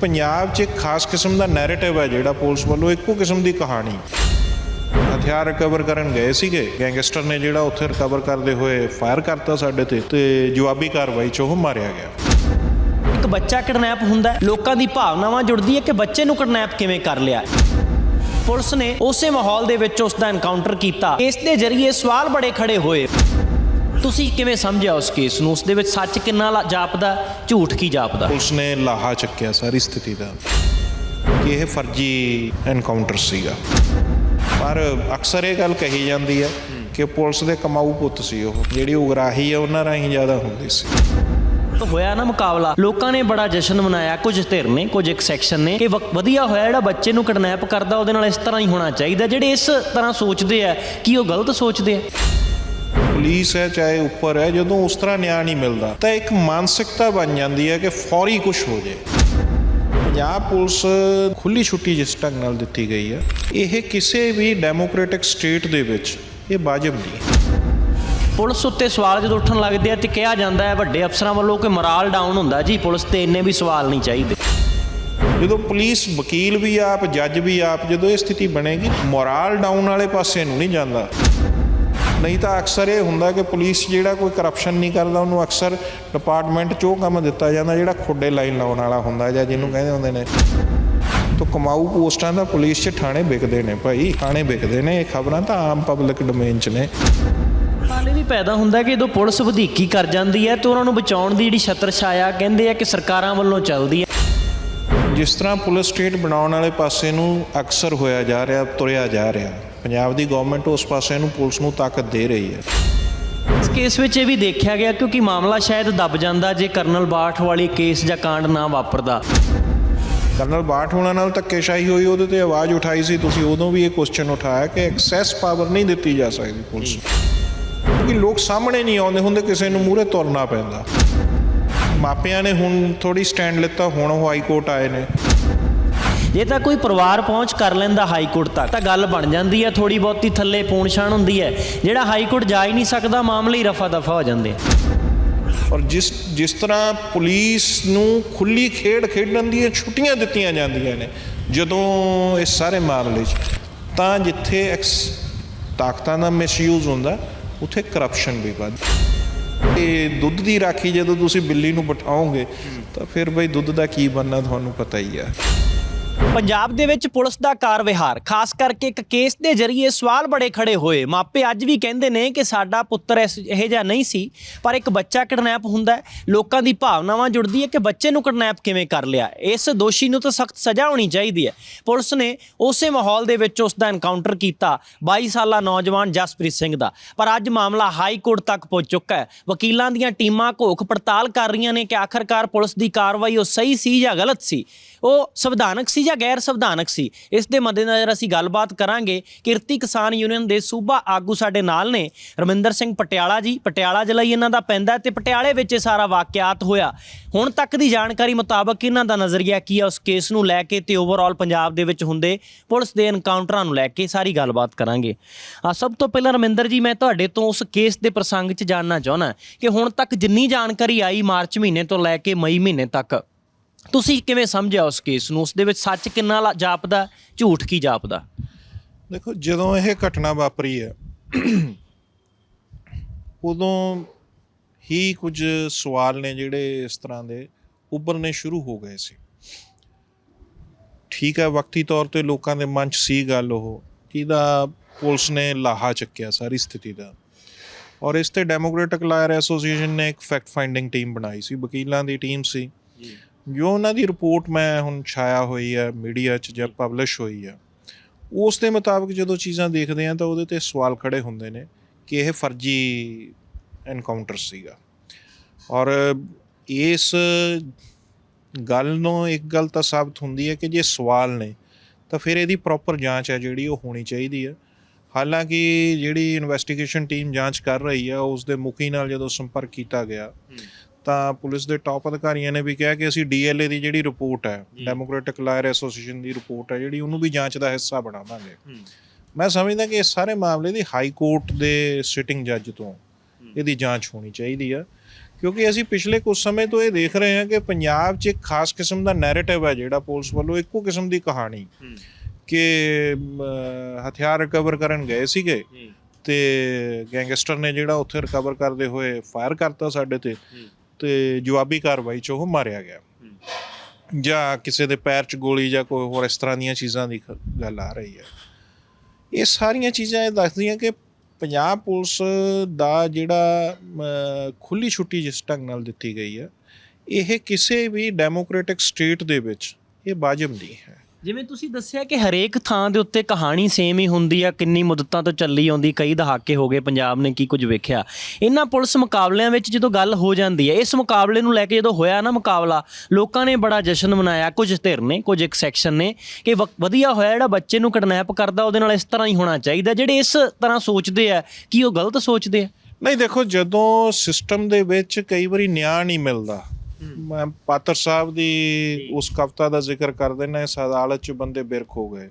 ਪੰਜਾਬ 'ਚ ਇੱਕ ਖਾਸ ਕਿਸਮ ਦਾ ਨੈਰੇਟਿਵ ਹੈ ਜਿਹੜਾ ਪੁਲਿਸ ਵੱਲੋਂ ਇੱਕੋ ਕਿਸਮ ਦੀ ਕਹਾਣੀ ਹਥਿਆਰ ਰਿਕਵਰ ਕਰਨ ਗਏ ਸੀਗੇ। ਗੈਂਗਸਟਰ ਨੇ ਜਿਹੜਾ ਉੱਥੇ ਰਿਕਵਰ ਕਰਦੇ ਹੋਏ ਫਾਇਰ ਕਰਤਾ ਸਾਡੇ ਤੇ ਤੇ ਜਵਾਬੀ ਕਾਰਵਾਈ 'ਚ ਉਹ ਮਾਰਿਆ ਗਿਆ। ਇੱਕ ਬੱਚਾ ਕਿਡਨੈਪ ਹੁੰਦਾ ਲੋਕਾਂ ਦੀ ਭਾਵਨਾਵਾਂ ਜੁੜਦੀ ਹੈ ਕਿ ਬੱਚੇ ਨੂੰ ਕਿਡਨੈਪ ਕਿਵੇਂ ਕਰ ਲਿਆ ਪੁਲਿਸ ਨੇ ਉਸੇ ਮਾਹੌਲ ਦੇ ਵਿੱਚ ਉਸ ਦਾ ਐਨਕਾਊਂਟਰ ਕੀਤਾ। ਇਸ ਦੇ ਜ਼ਰੀਏ ਸਵਾਲ ਬੜੇ ਖੜੇ ਹੋਏ। ਤੁਸੀਂ ਕਿਵੇਂ ਸਮਝਿਆ ਉਸ ਕੇਸ ਨੂੰ? ਉਸ ਦੇ ਵਿੱਚ ਸੱਚ ਕਿੰਨਾ ਜਾਪਦਾ ਝੂਠ ਕੀ ਜਾਪਦਾ? ਪੁਲਿਸ ਨੇ ਲਾਹਾ ਚੱਕਿਆ ਸਾਰੀ ਸਥਿਤੀ ਦਾ ਕਿ ਇਹ ਫਰਜ਼ੀ ਐਨਕਾਊਂਟਰ ਸੀਗਾ। ਪਰ ਅਕਸਰ ਇਹ ਗੱਲ ਕਹੀ ਜਾਂਦੀ ਹੈ ਕਿ ਪੁਲਿਸ ਦੇ ਕਮਾਊ ਪੁੱਤ ਸੀ ਉਹ ਜਿਹੜੀ ਉਗਰਾਹੀ ਹੈ ਉਹਨਾਂ ਰਾਹੀਂ ਜ਼ਿਆਦਾ ਹੁੰਦੀ ਸੀ। ਤਾਂ ਹੋਇਆ ਨਾ ਮੁਕਾਬਲਾ। ਲੋਕਾਂ ਨੇ ਬੜਾ ਜਸ਼ਨ ਮਨਾਇਆ ਕੁਝ ਧਿਰ ਨੇ ਕੁਝ ਇੱਕ ਸੈਕਸ਼ਨ ਨੇ ਕਿ ਵਧੀਆ ਹੋਇਆ ਜਿਹੜਾ ਬੱਚੇ ਨੂੰ ਕਿਡਨੈਪ ਕਰਦਾ ਉਹਦੇ ਨਾਲ ਇਸ ਤਰ੍ਹਾਂ ਹੀ ਹੋਣਾ ਚਾਹੀਦਾ ਜਿਹੜੇ ਇਸ ਤਰ੍ਹਾਂ ਸੋਚਦੇ ਆ ਕੀ ਉਹ ਗਲਤ ਸੋਚਦੇ ਆ? ਪੁਲਿਸ ਹੈ ਚਾਹੇ ਉੱਪਰ ਹੈ ਜਦੋਂ ਉਸ ਤਰ੍ਹਾਂ ਨਿਆਂ ਨਹੀਂ ਮਿਲਦਾ ਤਾਂ ਇੱਕ ਮਾਨਸਿਕਤਾ ਬਣ ਜਾਂਦੀ ਹੈ ਕਿ ਫੌਰੀ ਕੁਝ ਹੋ ਜੇ ਪੰਜਾਬ ਪੁਲਿਸ ਖੁੱਲੀ ਛੁੱਟੀ ਜਿਸ ਢੰਗ ਨਾਲ ਦਿੱਤੀ ਗਈ ਹੈ ਇਹ ਕਿਸੇ ਵੀ ਡੈਮੋਕ੍ਰੈਟਿਕ ਸਟੇਟ ਦੇ ਵਿੱਚ ਇਹ ਵਾਜਬ ਨਹੀਂ। ਪੁਲਿਸ ਉੱਤੇ ਸਵਾਲ ਜਦੋਂ ਉੱਠਣ ਲੱਗਦੇ ਆ ਤੇ ਕਿਹਾ ਜਾਂਦਾ ਹੈ ਵੱਡੇ ਅਫਸਰਾਂ ਵੱਲੋਂ ਕਿ ਮੋਰਾਲ ਡਾਊਨ ਹੁੰਦਾ ਜੀ ਪੁਲਿਸ ਤੇ ਇੰਨੇ ਵੀ ਸਵਾਲ ਨਹੀਂ ਚਾਹੀਦੇ। ਜਦੋਂ ਪੁਲਿਸ ਵਕੀਲ ਵੀ ਆਪ ਜੱਜ ਵੀ ਆਪ ਜਦੋਂ ਇਹ ਸਥਿਤੀ ਬਣੇਗੀ ਮੋਰਲ ਡਾਊਨ ਵਾਲੇ ਪਾਸੇ ਨੂੰ ਨਹੀਂ ਜਾਂਦਾ। ਨਹੀਂ ਤਾਂ ਅਕਸਰ ਇਹ ਹੁੰਦਾ ਕਿ ਪੁਲਿਸ ਜਿਹੜਾ ਕੋਈ ਕਰਪਸ਼ਨ ਨਹੀਂ ਕਰਦਾ ਉਹਨੂੰ ਅਕਸਰ ਡਿਪਾਰਟਮੈਂਟ 'ਚ ਉਹ ਕੰਮ ਦਿੱਤਾ ਜਾਂਦਾ ਜਿਹੜਾ ਖੁੱਡੇ ਲਾਈਨ ਲਾਉਣ ਵਾਲਾ ਹੁੰਦਾ ਜਾਂ ਜਿਹਨੂੰ ਕਹਿੰਦੇ ਹੁੰਦੇ ਨੇ। ਤੋ ਕਮਾਊ ਪੋਸਟਾਂ ਦਾ ਪੁਲਿਸ 'ਚ ਥਾਣੇ ਵਿਕਦੇ ਨੇ ਭਾਈ ਥਾਣੇ ਵਿਕਦੇ ਨੇ ਇਹ ਖਬਰਾਂ ਤਾਂ ਆਮ ਪਬਲਿਕ ਡੋਮੇਨ 'ਚ ਨੇ। ਹਾਲੇ ਵੀ ਪੈਦਾ ਹੁੰਦਾ ਕਿ ਜਦੋਂ ਪੁਲਿਸ ਵਧੀਕੀ ਕਰ ਜਾਂਦੀ ਹੈ ਤੇ ਉਹਨਾਂ ਨੂੰ ਬਚਾਉਣ ਦੀ ਜਿਹੜੀ ਛਤਰ ਛਾਇਆ ਕਹਿੰਦੇ ਆ ਕਿ ਸਰਕਾਰਾਂ ਵੱਲੋਂ ਚੱਲਦੀ ਹੈ। ਜਿਸ ਤਰ੍ਹਾਂ ਪੁਲਿਸ ਸਟੇਟ ਬਣਾਉਣ ਵਾਲੇ ਪਾਸੇ ਨੂੰ ਅਕਸਰ ਹੋਇਆ ਜਾ ਰਿਹਾ ਤੁਰਿਆ ਜਾ ਰਿਹਾ ਪੰਜਾਬ ਦੀ ਗਵਰਨਮੈਂਟ ਉਸ ਪਾਸੇ ਨੂੰ ਪੁਲਿਸ ਨੂੰ ਤਾਕਤ ਦੇ ਰਹੀ ਹੈ। ਇਸ ਕੇਸ ਵਿੱਚ ਇਹ ਵੀ ਦੇਖਿਆ ਗਿਆ ਕਿਉਂਕਿ ਮਾਮਲਾ ਸ਼ਾਇਦ ਦਬ ਜਾਂਦਾ ਜੇ ਕਰਨਲ ਬਾਠ ਵਾਲੀ ਕੇਸ ਜਾਂ ਕਾਂਡ ਨਾ ਵਾਪਰਦਾ। ਕਰਨਲ ਬਾਠ ਹੋਣਾ ਨਾਲ ਧੱਕੇਸ਼ਾਹੀ ਹੋਈ ਉਹਦੇ ਤੇ ਆਵਾਜ਼ ਉਠਾਈ ਸੀ। ਤੁਸੀਂ ਉਦੋਂ ਵੀ ਇਹ ਕੁਐਸਚਨ ਉਠਾਇਆ ਕਿ ਐਕਸੈਸ ਪਾਵਰ ਨਹੀਂ ਦਿੱਤੀ ਜਾ ਸਕਦੀ ਪੁਲਿਸ। ਕਿਉਂਕਿ ਲੋਕ ਸਾਹਮਣੇ ਨਹੀਂ ਆਉਂਦੇ ਹੁੰਦੇ ਕਿਸੇ ਨੂੰ ਮੂਹਰੇ ਤੁਰਨਾ ਪੈਂਦਾ। ਮਾਪਿਆਂ ਨੇ ਹੁਣ ਥੋੜੀ ਸਟੈਂਡ ਲਿੱਤਾ ਹੁਣ ਉਹ ਹਾਈ ਕੋਰਟ ਆਏ ਨੇ। ਜੇ ਤਾਂ ਕੋਈ ਪਰਿਵਾਰ ਪਹੁੰਚ ਕਰ ਲੈਂਦਾ ਹਾਈ ਕੋਰਟ ਤੱਕ, ਤਾਂ ਗੱਲ ਬਣ ਜਾਂਦੀ ਹੈ ਥੋੜੀ ਬਹੁਤੀ ਥੱਲੇ ਪੂਣਛਾਣ ਹੁੰਦੀ ਹੈ। ਜਿਹੜਾ ਹਾਈ ਕੋਰਟ ਜਾ ਹੀ ਨਹੀਂ ਸਕਦਾ, ਮਾਮਲੇ ਹੀ ਰਫਾ ਦਫਾ ਹੋ ਜਾਂਦੇ ਔਰ ਜਿਸ ਜਿਸ ਤਰ੍ਹਾਂ ਪੁਲਿਸ ਨੂੰ ਖੁੱਲੀ ਖੇਡ ਖੇਡਣ ਦੀਆਂ ਛੁੱਟੀਆਂ ਦਿੱਤੀਆਂ ਜਾਂਦੀਆਂ ਨੇ, ਜਦੋਂ ਇਹ ਸਾਰੇ ਮਾਮਲੇ 'ਚ, ਤਾਂ ਜਿੱਥੇ ਐਕਸ ਤਾਕਤਾਂ ਦਾ ਮਿਸਯੂਜ਼ ਹੁੰਦਾ, ਉੱਥੇ ਕਰਪਸ਼ਨ ਵੀ ਵੱਧ। ਇਹ ਦੁੱਧ ਦੀ ਰਾਖੀ ਜਦੋਂ ਤੁਸੀਂ ਬਿੱਲੀ ਨੂੰ ਬਿਠਾਓਗੇ, ਤਾਂ ਫਿਰ ਬਈ ਦੁੱਧ ਦਾ ਕੀ ਬਣਨਾ, ਤੁਹਾਨੂੰ ਪਤਾ ਹੀ ਆ। ਪੰਜਾਬ ਦੇ ਵਿੱਚ ਪੁਲਿਸ ਦਾ ਕਾਰ ਵਿਹਾਰ, ਖਾਸ ਕਰਕੇ ਇੱਕ ਕੇਸ ਦੇ ਜ਼ਰੀਏ ਸਵਾਲ ਬੜੇ ਖੜੇ ਹੋਏ। ਮਾਪੇ ਅੱਜ ਵੀ ਕਹਿੰਦੇ ਨੇ ਕਿ ਸਾਡਾ ਪੁੱਤਰ ਇਸ ਇਹ ਜਿਹਾ ਨਹੀਂ ਸੀ, ਪਰ ਇੱਕ ਬੱਚਾ ਕਿਡਨੈਪ ਹੁੰਦਾ ਲੋਕਾਂ ਦੀ ਭਾਵਨਾਵਾਂ ਜੁੜਦੀ ਹੈ ਕਿ ਬੱਚੇ ਨੂੰ ਕਿਡਨੈਪ ਕਿਵੇਂ ਕਰ ਲਿਆ। ਇਸ ਦੋਸ਼ੀ ਨੂੰ ਤਾਂ ਸਖਤ ਸਜ਼ਾ ਹੋਣੀ ਚਾਹੀਦੀ ਹੈ। ਪੁਲਿਸ ਨੇ ਉਸੇ ਮਾਹੌਲ ਦੇ ਵਿੱਚ ਉਸ ਦਾ ਐਨਕਾਊਂਟਰ ਕੀਤਾ 22 ਸਾਲਾ ਨੌਜਵਾਨ ਜਸਪ੍ਰੀਤ ਸਿੰਘ ਦਾ। ਪਰ ਅੱਜ ਮਾਮਲਾ ਹਾਈ ਕੋਰਟ ਤੱਕ ਪਹੁੰਚ ਚੁੱਕਾ ਹੈ। ਵਕੀਲਾਂ ਦੀਆਂ ਟੀਮਾਂ ਘੋਖ ਪੜਤਾਲ ਕਰ ਰਹੀਆਂ ਨੇ ਕਿ ਆਖਰਕਾਰ ਪੁਲਿਸ ਦੀ ਕਾਰਵਾਈ ਉਹ ਸਹੀ ਸੀ ਜਾਂ ਗਲਤ ਸੀ। ਉਹ ਸੰਵਿਧਾਨਕ ਸੀ ਜਾਂ ਗੈਰ ਸੰਵਿਧਾਨਕ ਸੀ। ਇਸ ਦੇ ਮੱਦੇਨਜ਼ਰ ਅਸੀਂ ਗੱਲਬਾਤ ਕਰਾਂਗੇ ਕਿਰਤੀ ਕਿਸਾਨ ਯੂਨੀਅਨ ਦੇ ਸੂਬਾ ਆਗੂ ਸਾਡੇ ਨਾਲ ਨੇ, ਰਮਿੰਦਰ ਸਿੰਘ ਪਟਿਆਲਾ ਜੀ। ਪਟਿਆਲਾ ਜ਼ਿਲ੍ਹਾ ਹੀ ਇਹਨਾਂ ਦਾ ਪੈਂਦਾ ਹੈ ਤੇ ਪਟਿਆਲੇ ਵਿੱਚ ਇਹ ਸਾਰਾ ਵਾਕਿਆਤ ਹੋਇਆ। ਹੁਣ ਤੱਕ ਦੀ ਜਾਣਕਾਰੀ ਮੁਤਾਬਕ ਇਹਨਾਂ ਦਾ ਨਜ਼ਰੀਆ ਕੀ ਹੈ, ਉਸ ਕੇਸ ਨੂੰ ਲੈ ਕੇ ਤੇ ਓਵਰਆਲ ਪੰਜਾਬ ਦੇ ਵਿੱਚ ਹੁੰਦੇ ਪੁਲਿਸ ਦੇ ਐਨਕਾਊਂਟਰਾਂ ਨੂੰ ਲੈ ਕੇ ਸਾਰੀ ਗੱਲਬਾਤ ਕਰਾਂਗੇ। ਆ ਸਭ ਤੋਂ ਪਹਿਲਾਂ ਰਮਿੰਦਰ ਜੀ, ਮੈਂ ਤੁਹਾਡੇ ਤੋਂ ਉਸ ਕੇਸ ਦੇ ਪ੍ਰਸੰਗ 'ਚ ਜਾਣਨਾ ਚਾਹੁੰਦਾ ਕਿ ਹੁਣ ਤੱਕ ਜਿੰਨੀ ਜਾਣਕਾਰੀ ਆਈ ਮਾਰਚ ਮਹੀਨੇ ਤੋਂ ਲੈ ਕੇ ਮਈ ਮਹੀਨੇ ਤੱਕ ਤੁਸੀਂ ਕਿਵੇਂ ਸਮਝਿਆ ਉਸ ਕੇਸ ਨੂੰ? ਉਸ ਦੇ ਵਿੱਚ ਸੱਚ ਕਿੰਨਾ ਜਾਪਦਾ ਝੂਠ ਕੀ ਜਾਪਦਾ? ਦੇਖੋ ਜਦੋਂ ਇਹ ਘਟਨਾ ਵਾਪਰੀ ਹੈ ਉਦੋਂ ਹੀ ਕੁਝ ਸਵਾਲ ਨੇ ਜਿਹੜੇ ਇਸ ਤਰ੍ਹਾਂ ਦੇ ਉੱਭਰਨੇ ਸ਼ੁਰੂ ਹੋ ਗਏ ਸੀ। ਠੀਕ ਹੈ ਵਕਤੀ ਤੌਰ ਤੇ ਲੋਕਾਂ ਦੇ ਮਨ 'ਚ ਸੀ ਗੱਲ ਉਹ ਜਿਹਦਾ ਪੁਲਿਸ ਨੇ ਲਾਹਾ ਚੱਕਿਆ ਸਾਰੀ ਸਥਿਤੀ ਦਾ। ਔਰ ਇਸ ਤੇ ਡੈਮੋਕ੍ਰੈਟਿਕ ਲਾਇਰ ਐਸੋਸੀਏਸ਼ਨ ਨੇ ਇੱਕ ਫੈਕਟ ਫਾਈਂਡਿੰਗ ਟੀਮ ਬਣਾਈ ਸੀ ਵਕੀਲਾਂ ਦੀ ਟੀਮ ਸੀ। ਜੋ। ਜੋ ਉਹਨਾਂ ਦੀ ਰਿਪੋਰਟ ਮੈਂ ਹੁਣ ਛਾਇਆ ਹੋਈ ਹੈ, ਮੀਡੀਆ 'ਚ ਜਾਂ ਪਬਲਿਸ਼ ਹੋਈ ਹੈ, ਉਸ ਦੇ ਮੁਤਾਬਕ ਜਦੋਂ ਚੀਜ਼ਾਂ ਦੇਖਦੇ ਆ ਤਾਂ ਉਹਦੇ ਤੇ ਸਵਾਲ ਖੜੇ ਹੁੰਦੇ ਨੇ ਕਿ ਇਹ ਫਰਜ਼ੀ ਐਨਕਾਊਂਟਰ ਸੀਗਾ। ਔਰ ਇਸ ਗੱਲ ਨੂੰ ਇੱਕ ਗੱਲ ਤਾਂ ਸਾਬਤ ਹੁੰਦੀ ਹੈ ਕਿ ਜੇ ਸਵਾਲ ਨੇ ਤਾਂ ਫਿਰ ਇਹਦੀ ਪ੍ਰੋਪਰ ਜਾਂਚ ਹੈ ਜਿਹੜੀ ਉਹ ਹੋਣੀ ਚਾਹੀਦੀ ਹੈ। ਹਾਲਾਂਕਿ ਜਿਹੜੀ ਇਨਵੈਸਟੀਗੇਸ਼ਨ ਟੀਮ ਜਾਂਚ ਕਰ ਰਹੀ ਹੈ, ਉਸ ਦੇ ਮੁਖੀ ਨਾਲ ਜਦੋਂ ਸੰਪਰਕ ਕੀਤਾ ਗਿਆ ਤਾਂ ਪੁਲਿਸ ਦੇ ਟਾਪ ਅਧਿਕਾਰੀਆਂ ਨੇ ਵੀ ਕਿਹਾ ਕਿ ਅਸੀਂ ਡੀਐਲਏ ਦੀ ਜਿਹੜੀ ਰਿਪੋਰਟ ਹੈ ਡੈਮੋਕ੍ਰੈਟਿਕ ਲਾਇਰ ਐਸੋਸੀਏਸ਼ਨ ਦੀ ਰਿਪੋਰਟ ਹੈ ਜਿਹੜੀ ਉਹਨੂੰ ਵੀ ਜਾਂਚ ਦਾ ਹਿੱਸਾ ਬਣਾਵਾਂਗੇ। ਮੈਂ ਸਮਝਦਾ ਕਿ ਇਸ ਸਾਰੇ ਮਾਮਲੇ ਦੀ ਹਾਈ ਕੋਰਟ ਦੇ ਸਿਟਿੰਗ ਜੱਜ ਤੋਂ ਇਹਦੀ ਜਾਂਚ ਹੋਣੀ ਚਾਹੀਦੀ ਆ। ਕਿਉਂਕਿ ਅਸੀਂ ਪਿਛਲੇ ਕੁਝ ਸਮੇਂ ਤੋਂ ਇਹ ਦੇਖ ਰਹੇ ਹਾਂ ਕਿ ਪੰਜਾਬ 'ਚ ਇੱਕ ਖਾਸ ਕਿਸਮ ਦਾ ਨੈਰੇਟਿਵ ਹੈ ਜਿਹੜਾ ਪੁਲਿਸ ਵੱਲੋਂ ਇੱਕੋ ਕਿਸਮ ਦੀ ਕਹਾਣੀ ਕਿ ਹਥਿਆਰ ਰਿਕਵਰ ਕਰਨ ਗਏ ਸੀਗੇ ਤੇ ਗੈਂਗਸਟਰ ਨੇ ਜਿਹੜਾ ਉੱਥੇ ਰਿਕਵਰ ਕਰਦੇ ਹੋਏ ਫਾਇਰ ਕਰਤਾ ਸਾਡੇ ਤੇ। ਤੇ ਜਵਾਬੀ ਕਾਰਵਾਈ 'ਚ ਉਹ ਮਾਰਿਆ ਗਿਆ। ਜਾਂ ਕਿਸੇ ਦੇ ਪੈਰ 'ਚ ਗੋਲੀ ਜਾਂ ਕੋਈ ਹੋਰ ਇਸ ਤਰ੍ਹਾਂ ਦੀਆਂ ਚੀਜ਼ਾਂ ਦੀ ਗੱਲ ਆ ਰਹੀ ਹੈ। ਇਹ ਸਾਰੀਆਂ ਚੀਜ਼ਾਂ ਇਹ ਦੱਸਦੀਆਂ ਕਿ ਪੰਜਾਬ ਪੁਲਿਸ ਦਾ ਜਿਹੜਾ ਖੁੱਲੀ ਛੁੱਟੀ ਜਿਸ ਢੰਗ ਨਾਲ ਦਿੱਤੀ ਗਈ ਹੈ ਇਹ ਕਿਸੇ ਵੀ ਡੈਮੋਕ੍ਰੈਟਿਕ ਸਟੇਟ ਦੇ ਵਿੱਚ ਇਹ ਵਾਜਬ ਨਹੀਂ ਹੈ। ਜਿਵੇਂ ਤੁਸੀਂ ਦੱਸਿਆ ਕਿ ਹਰੇਕ ਥਾਂ ਦੇ ਉੱਤੇ ਕਹਾਣੀ ਸੇਮ ਹੀ ਹੁੰਦੀ ਆ, ਕਿੰਨੀ ਮੁੱਦਤਾਂ ਤੋਂ ਚੱਲੀ ਆਉਂਦੀ, ਕਈ ਦਹਾਕੇ ਹੋ ਗਏ ਪੰਜਾਬ ਨੇ ਕੀ ਕੁਝ ਵੇਖਿਆ। ਇਹਨਾਂ ਪੁਲਿਸ ਮੁਕਾਬਲਿਆਂ ਵਿੱਚ ਜਦੋਂ ਗੱਲ ਹੋ ਜਾਂਦੀ ਹੈ ਇਸ ਮੁਕਾਬਲੇ ਨੂੰ ਲੈ ਕੇ ਜਦੋਂ ਹੋਇਆ ਨਾ ਮੁਕਾਬਲਾ, ਲੋਕਾਂ ਨੇ ਬੜਾ ਜਸ਼ਨ ਮਨਾਇਆ, ਕੁਝ ਧਿਰ ਨੇ, ਕੁਝ ਇੱਕ ਸੈਕਸ਼ਨ ਨੇ, ਕਿ ਵ- ਵਧੀਆ ਹੋਇਆ ਜਿਹੜਾ ਬੱਚੇ ਨੂੰ ਕਿਡਨੈਪ ਕਰਦਾ, ਉਹਦੇ ਨਾਲ ਇਸ ਤਰ੍ਹਾਂ ਹੀ ਹੋਣਾ ਚਾਹੀਦਾ, ਜਿਹੜੇ ਇਸ ਤਰ੍ਹਾਂ ਸੋਚਦੇ ਆ, ਕੀ ਉਹ ਗਲਤ ਸੋਚਦੇ ਆ? ਨਹੀਂ, ਦੇਖੋ ਜਦੋਂ ਸਿਸਟਮ ਦੇ ਵਿੱਚ ਕਈ ਵਾਰੀ ਨਿਆਂ ਨਹੀਂ ਮਿਲਦਾ ਮੈਂ ਪਾਤਰ ਸਾਹਿਬ ਦੀ ਉਸ ਕਵਿਤਾ ਦਾ ਜ਼ਿਕਰ ਕਰਦੇ ਨੇ ਇਸ ਅਦਾਲਤ 'ਚ ਬੰਦੇ ਬਿਰਖ ਹੋ ਗਏ।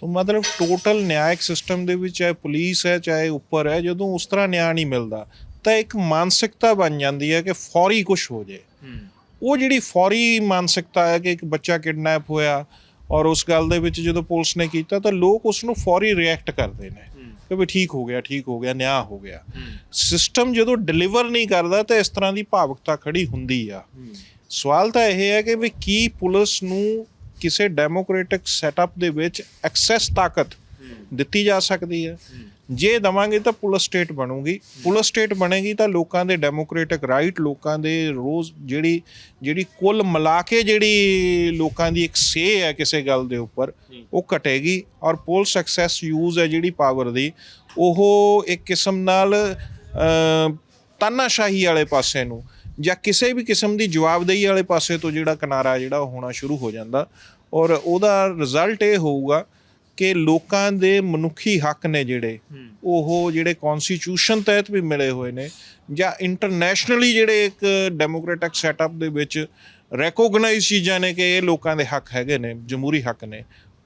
ਤਾਂ ਮਤਲਬ ਟੋਟਲ ਨਿਆਇਕ ਸਿਸਟਮ ਦੇ ਵਿੱਚ ਚਾਹੇ ਪੁਲਿਸ ਹੈ ਚਾਹੇ ਉੱਪਰ ਹੈ ਜਦੋਂ ਉਸ ਤਰ੍ਹਾਂ ਨਿਆਂ ਨਹੀਂ ਮਿਲਦਾ ਤਾਂ ਇੱਕ ਮਾਨਸਿਕਤਾ ਬਣ ਜਾਂਦੀ ਹੈ ਕਿ ਫੌਰੀ ਕੁਝ ਹੋ ਜੇ ਉਹ ਜਿਹੜੀ ਫੌਰੀ ਮਾਨਸਿਕਤਾ ਹੈ ਕਿ ਇੱਕ ਬੱਚਾ ਕਿਡਨੈਪ ਹੋਇਆ ਔਰ ਉਸ ਗੱਲ ਦੇ ਵਿੱਚ ਜਦੋਂ ਪੁਲਿਸ ਨੇ ਕੀਤਾ ਤਾਂ ਲੋਕ ਉਸ ਨੂੰ ਫੌਰੀ ਰਿਐਕਟ ਕਰਦੇ ਨੇ। ਕਿ ਵੀ ਠੀਕ ਹੋ ਗਿਆ ਠੀਕ ਹੋ ਗਿਆ ਨਿਆਂ ਹੋ ਗਿਆ। ਸਿਸਟਮ ਜਦੋਂ ਡਿਲੀਵਰ ਨਹੀਂ ਕਰਦਾ ਤਾਂ ਇਸ ਤਰ੍ਹਾਂ ਦੀ ਭਾਵੁਕਤਾ ਖੜੀ ਹੁੰਦੀ ਆ। ਸਵਾਲ ਤਾਂ ਇਹ ਹੈ ਕਿ ਵੀ ਕੀ ਪੁਲਿਸ ਨੂੰ ਕਿਸੇ ਡੈਮੋਕ੍ਰੈਟਿਕ ਸੈਟਅਪ ਦੇ ਵਿੱਚ ਐਕਸੈਸ ਤਾਕਤ ਦਿੱਤੀ ਜਾ ਸਕਦੀ ਹੈ। ਜੇ ਦਵਾਂਗੇ ਤਾਂ ਪੁਲਿਸ ਸਟੇਟ ਬਣੂਗੀ। ਪੁਲਿਸ ਸਟੇਟ ਬਣੇਗੀ ਤਾਂ ਲੋਕਾਂ ਦੇ ਡੈਮੋਕ੍ਰੈਟਿਕ ਰਾਈਟ ਲੋਕਾਂ ਦੇ ਰੋਜ਼ ਜਿਹੜੀ ਜਿਹੜੀ ਕੁੱਲ ਮਿਲਾ ਕੇ ਜਿਹੜੀ ਲੋਕਾਂ ਦੀ ਇੱਕ ਸੇ ਹੈ ਕਿਸੇ ਗੱਲ ਦੇ ਉੱਪਰ ਉਹ ਘਟੇਗੀ ਔਰ ਪੁਲਿਸ ਐਕਸੈਸ ਯੂਜ਼ ਹੈ ਜਿਹੜੀ ਪਾਵਰ ਦੀ ਉਹ ਇੱਕ ਕਿਸਮ ਨਾਲ ਤਾਨਾਸ਼ਾਹੀ ਵਾਲੇ ਪਾਸੇ ਨੂੰ ਜਾਂ ਕਿਸੇ ਵੀ ਕਿਸਮ ਦੀ ਜਵਾਬਦੇਹੀ ਵਾਲੇ ਪਾਸੇ ਤੋਂ ਜਿਹੜਾ ਕਿਨਾਰਾ ਜਿਹੜਾ ਹੋਣਾ ਸ਼ੁਰੂ ਹੋ ਜਾਂਦਾ ਔਰ ਉਹਦਾ ਰਿਜ਼ਲਟ ਇਹ ਹੋਊਗਾ ਕਿ ਲੋਕਾਂ ਦੇ ਮਨੁੱਖੀ ਹੱਕ ਨੇ ਜਿਹੜੇ ਉਹ ਜਿਹੜੇ ਕਨਸਟੀਟਿਊਸ਼ਨ ਤਹਿਤ ਵੀ ਮਿਲੇ ਹੋਏ ਨੇ ਜਾਂ ਇੰਟਰਨੈਸ਼ਨਲੀ ਜਿਹੜੇ ਇੱਕ ਡੈਮੋਕ੍ਰੈਟਿਕ ਸੈਟਅਪ ਦੇ ਵਿੱਚ ਰੈਕੋਗਨਾਈਜ਼ ਚੀਜ਼ਾਂ ਨੇ ਕਿ ਇਹ ਲੋਕਾਂ ਦੇ ਹੱਕ ਹੈਗੇ ਨੇ ਜਮਹੂਰੀ ਹੱਕ ਨੇ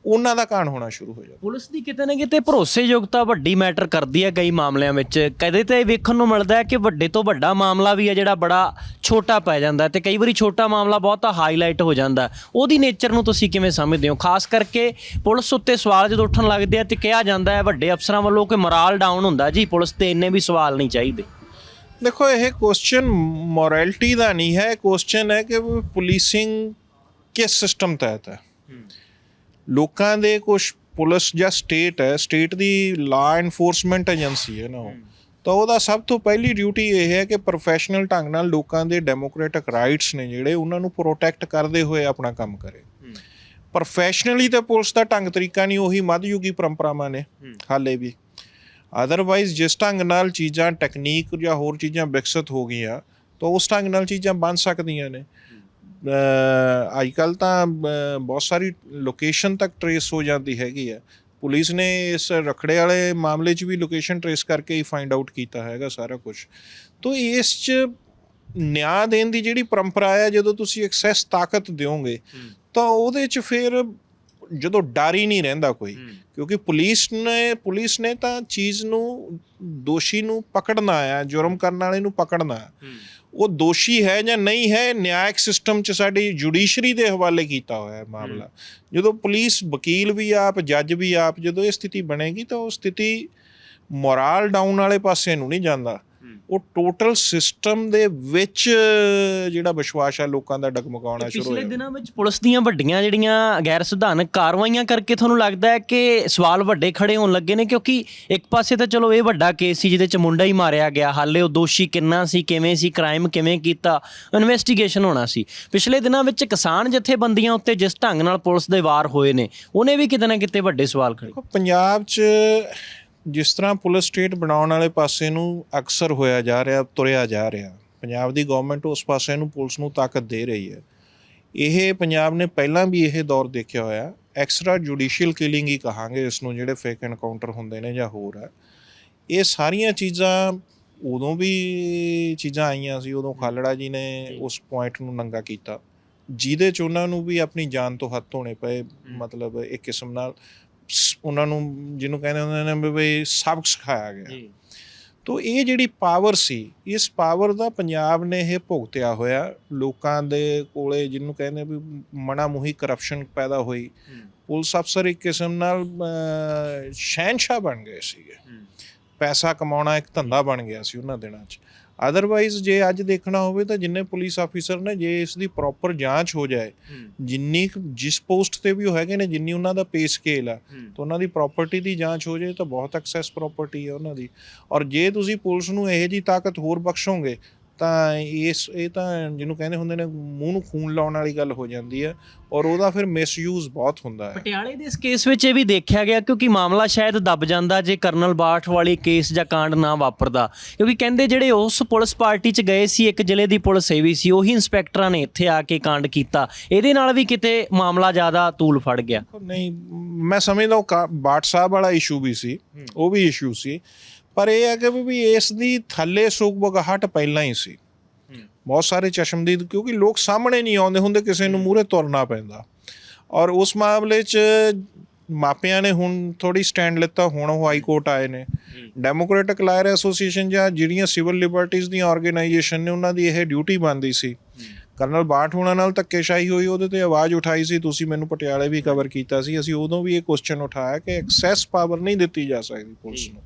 ਉਹਨਾਂ ਦਾ ਕਾਣ ਹੋਣਾ ਸ਼ੁਰੂ ਹੋ ਜਾਂਦਾ। ਪੁਲਿਸ ਦੀ ਕਿਤੇ ਨਾ ਕਿਤੇ ਭਰੋਸੇਯੋਗਤਾ ਵੱਡੀ ਮੈਟਰ ਕਰਦੀ ਹੈ ਕਈ ਮਾਮਲਿਆਂ ਵਿੱਚ। ਕਦੇ ਤਾਂ ਇਹ ਵੇਖਣ ਨੂੰ ਮਿਲਦਾ ਹੈ ਕਿ ਵੱਡੇ ਤੋਂ ਵੱਡਾ ਮਾਮਲਾ ਵੀ ਹੈ ਜਿਹੜਾ ਬੜਾ ਛੋਟਾ ਪੈ ਜਾਂਦਾ ਤੇ ਕਈ ਵਾਰੀ ਛੋਟਾ ਮਾਮਲਾ ਬਹੁਤਾ ਹਾਈਲਾਈਟ ਹੋ ਜਾਂਦਾ। ਉਹਦੀ ਨੇਚਰ ਨੂੰ ਤੁਸੀਂ ਕਿਵੇਂ ਸਮਝਦੇ ਹੋ? ਖਾਸ ਕਰਕੇ ਪੁਲਿਸ ਉੱਤੇ ਸਵਾਲ ਜਦੋਂ ਉੱਠਣ ਲੱਗਦੇ ਆ ਤੇ ਕਿਹਾ ਜਾਂਦਾ ਹੈ ਵੱਡੇ ਅਫਸਰਾਂ ਵੱਲੋਂ ਕਿ ਮੋਰਲ ਡਾਊਨ ਹੁੰਦਾ ਜੀ ਪੁਲਿਸ ਤੇ ਇੰਨੇ ਵੀ ਸਵਾਲ ਨਹੀਂ ਚਾਹੀਦੇ। ਦੇਖੋ ਇਹ ਕੁਐਸਚਨ ਮੋਰੈਲਿਟੀ ਦਾ ਨਹੀਂ ਹੈ ਕੁਐਸਚਨ ਹੈ ਕਿ ਪੁਲਿਸਿੰਗ ਕਿਸ ਸਿਸਟਮ ਤਹਿਤ ਹੈ। ਲੋਕਾਂ ਦੇ ਕੁਝ ਪੁਲਿਸ ਜਾਂ ਸਟੇਟ ਹੈ ਸਟੇਟ ਦੀ ਲਾ ਐਨਫੋਰਸਮੈਂਟ ਏਜੰਸੀ ਹੈ ਨਾ ਉਹ। ਤਾਂ ਉਹਦਾ ਸਭ ਤੋਂ ਪਹਿਲੀ ਡਿਊਟੀ ਇਹ ਹੈ ਕਿ ਪ੍ਰੋਫੈਸ਼ਨਲ ਢੰਗ ਨਾਲ ਲੋਕਾਂ ਦੇ ਡੈਮੋਕ੍ਰੈਟਿਕ ਰਾਈਟਸ ਨੇ ਜਿਹੜੇ ਉਹਨਾਂ ਨੂੰ ਪ੍ਰੋਟੈਕਟ ਕਰਦੇ ਹੋਏ ਆਪਣਾ ਕੰਮ ਕਰੇ। ਪ੍ਰੋਫੈਸ਼ਨਲੀ ਤੇ ਪੁਲਿਸ ਦਾ ਢੰਗ ਤਰੀਕਾ ਨਹੀਂ ਉਹੀ ਮੱਧਯੁਗੀ ਪਰੰਪਰਾਵਾਂ ਨੇ ਹਾਲੇ ਵੀ। ਅਦਰਵਾਈਜ਼ ਜਿਸ ਢੰਗ ਨਾਲ ਚੀਜ਼ਾਂ ਟੈਕਨੀਕ ਜਾਂ ਹੋਰ ਚੀਜ਼ਾਂ ਵਿਕਸਿਤ ਹੋ ਗਈਆਂ ਤਾਂ ਉਸ ਢੰਗ ਨਾਲ ਚੀਜ਼ਾਂ ਬਣ ਸਕਦੀਆਂ ਨੇ। ਅੱਜ ਕੱਲ ਤਾਂ ਬਹੁਤ ਸਾਰੀ ਲੋਕੇਸ਼ਨ ਤੱਕ ਟਰੇਸ ਹੋ ਜਾਂਦੀ ਹੈਗੀ ਹੈ। ਪੁਲਿਸ ਨੇ ਇਸ ਰਖੜੇ ਵਾਲੇ ਮਾਮਲੇ 'ਚ ਵੀ ਲੋਕੇਸ਼ਨ ਟਰੇਸ ਕਰਕੇ ਹੀ ਫਾਈਂਡ ਆਊਟ ਕੀਤਾ ਹੈਗਾ ਸਾਰਾ ਕੁਝ ਤੋਂ ਇਸ 'ਚ ਨਿਆਂ ਦੇਣ ਦੀ ਜਿਹੜੀ ਪਰੰਪਰਾ ਹੈ ਜਦੋਂ ਤੁਸੀਂ ਐਕਸੈਸ ਤਾਕਤ ਦਿਓਗੇ ਤਾਂ ਉਹਦੇ 'ਚ ਫਿਰ ਜਦੋਂ ਡਰ ਹੀ ਨਹੀਂ ਰਹਿੰਦਾ ਕੋਈ ਕਿਉਂਕਿ ਪੁਲਿਸ ਨੇ ਪੁਲਿਸ ਨੇ ਤਾਂ ਚੀਜ਼ ਨੂੰ ਦੋਸ਼ੀ ਨੂੰ ਪਕੜਨਾ ਆ ਜੁਰਮ ਕਰਨ ਵਾਲੇ ਨੂੰ ਪਕੜਨਾ ਉਹ ਦੋਸ਼ੀ ਹੈ ਜਾਂ ਨਹੀਂ ਹੈ ਨਿਆਇਕ ਸਿਸਟਮ 'ਚ ਸਾਡੀ ਜੁਡੀਸ਼ਰੀ ਦੇ ਹਵਾਲੇ ਕੀਤਾ ਹੋਇਆ ਹੈ ਮਾਮਲਾ। ਜਦੋਂ ਪੁਲਿਸ ਵਕੀਲ ਵੀ ਆਪ ਜੱਜ ਵੀ ਆਪ ਜਦੋਂ ਇਹ ਸਥਿਤੀ ਬਣੇਗੀ ਤਾਂ ਉਹ ਸਥਿਤੀ ਮੋਰਲ ਡਾਊਨ ਵਾਲੇ ਪਾਸੇ ਨੂੰ ਨਹੀਂ ਜਾਂਦਾ। ਉਹ ਟੋਟਲ ਸਿਸਟਮ ਦੇ ਵਿੱਚ ਜਿਹੜਾ ਵਿਸ਼ਵਾਸ ਹੈ ਲੋਕਾਂ ਦਾ ਡਗਮਗਾਉਣਾ ਸ਼ੁਰੂ ਹੋ ਪਿਛਲੇ ਦਿਨਾਂ ਵਿੱਚ ਪੁਲਿਸ ਦੀਆਂ ਵੱਡੀਆਂ ਜਿਹੜੀਆਂ ਗੈਰ ਸੰਵਿਧਾਨਕ ਕਾਰਵਾਈਆਂ ਕਰਕੇ ਤੁਹਾਨੂੰ ਲੱਗਦਾ ਹੈ ਕਿ ਸਵਾਲ ਵੱਡੇ ਖੜੇ ਹੋਣ ਲੱਗੇ ਨੇ? ਕਿਉਂਕਿ ਇੱਕ ਪਾਸੇ ਤਾਂ ਚਲੋ ਇਹ ਵੱਡਾ ਕੇਸ ਸੀ ਜਿਹਦੇ ਚ ਮੁੰਡਾ ਹੀ ਮਾਰਿਆ ਗਿਆ। ਹਾਲੇ ਉਹ ਦੋਸ਼ੀ ਕਿੰਨਾ ਸੀ ਕਿਵੇਂ ਸੀ ਕ੍ਰਾਈਮ ਕਿਵੇਂ ਕੀਤਾ ਇਨਵੈਸਟੀਗੇਸ਼ਨ ਹੋਣਾ ਸੀ। ਪਿਛਲੇ ਦਿਨਾਂ ਵਿੱਚ ਕਿਸਾਨ ਜਥੇਬੰਦੀਆਂ ਉੱਤੇ ਜਿਸ ਢੰਗ ਨਾਲ ਪੁਲਿਸ ਦੇ ਵਾਰ ਹੋਏ ਨੇ ਉਹਨੇ ਵੀ ਕਿਤੇ ਨਾ ਕਿਤੇ ਵੱਡੇ ਸਵਾਲ ਖੜੇ। ਪੰਜਾਬ 'ਚ ਜਿਸ ਤਰ੍ਹਾਂ ਪੁਲਿਸ ਸਟੇਟ ਬਣਾਉਣ ਵਾਲੇ ਪਾਸੇ ਨੂੰ ਅਕਸਰ ਹੋਇਆ ਜਾ ਰਿਹਾ ਤੁਰਿਆ ਜਾ ਰਿਹਾ ਪੰਜਾਬ ਦੀ ਗਵਰਨਮੈਂਟ ਉਸ ਪਾਸੇ ਨੂੰ ਪੁਲਿਸ ਨੂੰ ਤਾਕਤ ਦੇ ਰਹੀ ਹੈ। ਇਹ ਪੰਜਾਬ ਨੇ ਪਹਿਲਾਂ ਵੀ ਇਹ ਦੌਰ ਦੇਖਿਆ ਹੋਇਆ ਐਕਸਟਰਾ ਜੁਡੀਸ਼ੀਅਲ ਕਿਲਿੰਗ ਹੀ ਕਹਾਂਗੇ ਇਸ ਨੂੰ ਜਿਹੜੇ ਫੇਕ ਐਨਕਾਊਂਟਰ ਹੁੰਦੇ ਨੇ ਜਾਂ ਹੋਰ ਹੈ। ਇਹ ਸਾਰੀਆਂ ਚੀਜ਼ਾਂ ਉਦੋਂ ਵੀ ਚੀਜ਼ਾਂ ਆਈਆਂ ਸੀ ਉਦੋਂ ਖਾਲੜਾ ਜੀ ਨੇ ਉਸ ਪੁਆਇੰਟ ਨੂੰ ਨੰਗਾ ਕੀਤਾ। ਜਿਹਦੇ ਚ ਉਹਨਾਂ ਨੂੰ ਵੀ ਆਪਣੀ ਜਾਨ ਤੋਂ ਹੱਥ ਧੋਣੇ ਪਏ ਮਤਲਬ ਇੱਕ ਕਿਸਮ ਨਾਲ ਸ- ਉਹਨਾਂ ਨੂੰ ਜਿਹਨੂੰ ਕਹਿੰਦੇ ਹੁੰਦੇ ਨੇ ਵੀ ਸਬਕ ਸਿਖਾਇਆ ਗਿਆ। ਤੋ ਇਹ ਜਿਹੜੀ ਪਾਵਰ ਸੀ ਇਸ ਪਾਵਰ ਦਾ ਪੰਜਾਬ ਨੇ ਇਹ ਭੁਗਤਿਆ ਹੋਇਆ। ਲੋਕਾਂ ਦੇ ਕੋਲੇ ਜਿਹਨੂੰ ਕਹਿੰਦੇ ਵੀ ਮਣਾ ਮੁਹੀ ਕਰਪਸ਼ਨ ਪੈਦਾ ਹੋਈ। ਪੁਲਿਸ ਅਫਸਰ ਇੱਕ ਕਿਸਮ ਨਾਲ ਅਹ, ਬਣ ਗਏ ਸੀਗੇ। ਪੈਸਾ ਕਮਾਉਣਾ ਇੱਕ ਧੰਦਾ ਬਣ ਗਿਆ ਸੀ ਉਹਨਾਂ ਦਿਨਾਂ 'ਚ। ਅਦਰਵਾਈਜ਼ ਜੇ ਅੱਜ ਦੇਖਣਾ ਹੋਵੇ ਤਾਂ ਜਿੰਨੇ ਪੁਲਿਸ ਆਫੀਸਰ ਨੇ ਜੇ ਇਸ ਦੀ ਪ੍ਰੋਪਰ ਜਾਂਚ ਹੋ ਜਾਏ ਜਿੰਨੀ ਜਿਸ ਪੋਸਟ ਤੇ ਵੀ ਉਹ ਹੈਗੇ ਨੇ ਜਿੰਨੀ ਉਹਨਾਂ ਦਾ ਪੇ ਸਕੇਲ ਆ ਤਾਂ ਉਹਨਾਂ ਦੀ ਪ੍ਰਾਪਰਟੀ ਦੀ ਜਾਂਚ ਹੋ ਜਾਏ ਤਾਂ ਬਹੁਤ ਐਕਸੈਸ ਪ੍ਰਾਪਰਟੀ ਹੈ ਉਹਨਾਂ ਦੀ। ਔਰ ਜੇ ਤੁਸੀਂ ਪੁਲਿਸ ਨੂੰ ਇਹੋ ਜੀ ਤਾਕਤ ਹੋਰ ਬਖਸ਼ੋਗੇ ਤਾਂ ਇਸ ਇਹ ਤਾਂ ਜਿਹਨੂੰ ਕਹਿੰਦੇ ਹੁੰਦੇ ਨੇ ਮੂੰਹ ਨੂੰ ਖੂਨ ਲਾਉਣ ਵਾਲੀ ਗੱਲ ਹੋ ਜਾਂਦੀ ਹੈ ਔਰ ਉਹਦਾ ਫਿਰ ਮਿਸਯੂਜ਼ ਬਹੁਤ ਹੁੰਦਾ ਹੈ। ਪਟਿਆਲੇ ਦੇ ਇਸ ਕੇਸ ਵਿੱਚ ਇਹ ਵੀ ਦੇਖਿਆ ਗਿਆ ਕਿਉਂਕਿ ਮਾਮਲਾ ਸ਼ਾਇਦ ਦਬ ਜਾਂਦਾ ਜੇ ਕਰਨਲ ਬਾਠ ਵਾਲੀ ਕੇਸ ਜਾਂ ਕਾਂਡ ਨਾ ਵਾਪਰਦਾ। ਕਿਉਂਕਿ ਕਹਿੰਦੇ ਜਿਹੜੇ ਉਸ ਪੁਲਿਸ ਪਾਰਟੀ 'ਚ ਗਏ ਸੀ ਇੱਕ ਜ਼ਿਲ੍ਹੇ ਦੀ ਪੁਲਿਸ ਇਹ ਵੀ ਸੀ ਉਹੀ ਇੰਸਪੈਕਟਰਾਂ ਨੇ ਇੱਥੇ ਆ ਕੇ ਕਾਂਡ ਕੀਤਾ। ਇਹਦੇ ਨਾਲ ਵੀ ਕਿਤੇ ਮਾਮਲਾ ਜ਼ਿਆਦਾ ਤੂਲ ਫੜ ਗਿਆ। ਨਹੀਂ ਮੈਂ ਸਮਝਦਾ ਉਹ ਬਾਟ ਸਾਹਿਬ ਵਾਲਾ ਇਸ਼ੂ ਵੀ ਸੀ ਉਹ ਵੀ ਇਸ਼ੂ ਸੀ। ਪਰ ਇਹ ਹੈ ਕਿ ਵੀ ਇਸ ਦੀ ਥੱਲੇ ਸੂਕਬਗਾਹਟ ਪਹਿਲਾਂ ਹੀ ਸੀ। ਬਹੁਤ ਸਾਰੇ ਚਸ਼ਮਦੀਦ ਕਿਉਂਕਿ ਲੋਕ ਸਾਹਮਣੇ ਨਹੀਂ ਆਉਂਦੇ ਹੁੰਦੇ ਕਿਸੇ ਨੂੰ ਮੂਹਰੇ ਤੁਰਨਾ ਪੈਂਦਾ। ਔਰ ਉਸ ਮਾਮਲੇ 'ਚ ਮਾਪਿਆਂ ਨੇ ਹੁਣ ਥੋੜੀ ਸਟੈਂਡ ਲਿੱਤਾ ਹੁਣ ਉਹ ਹਾਈ ਕੋਰਟ ਆਏ ਨੇ। ਡੈਮੋਕ੍ਰੈਟਿਕ ਲਾਇਰ ਐਸੋਸੀਏਸ਼ਨ ਜਾਂ ਜਿਹੜੀਆਂ ਸਿਵਲ ਲਿਬਰਟੀਜ਼ ਦੀਆਂ ਆਰਗੇਨਾਈਜੇਸ਼ਨ ਨੇ ਉਹਨਾਂ ਦੀ ਇਹ ਡਿਊਟੀ ਬਣਦੀ ਸੀ। ਕਰਨਲ ਬਾਠ ਹੋਣਾ ਨਾਲ ਧੱਕੇਸ਼ਾਹੀ ਹੋਈ ਉਹਦੇ ਤੇ ਆਵਾਜ਼ ਉਠਾਈ ਸੀ ਤੁਸੀਂ ਮੈਨੂੰ ਪਟਿਆਲੇ ਵੀ ਕਵਰ ਕੀਤਾ ਸੀ। ਅਸੀਂ ਉਦੋਂ ਵੀ ਇਹ ਕੁਐਸਚਨ ਉਠਾਇਆ ਕਿ ਐਕਸੈਸ ਪਾਵਰ ਨਹੀਂ ਦਿੱਤੀ ਜਾ ਸਕਦੀ ਪੁਲਿਸ ਨੂੰ।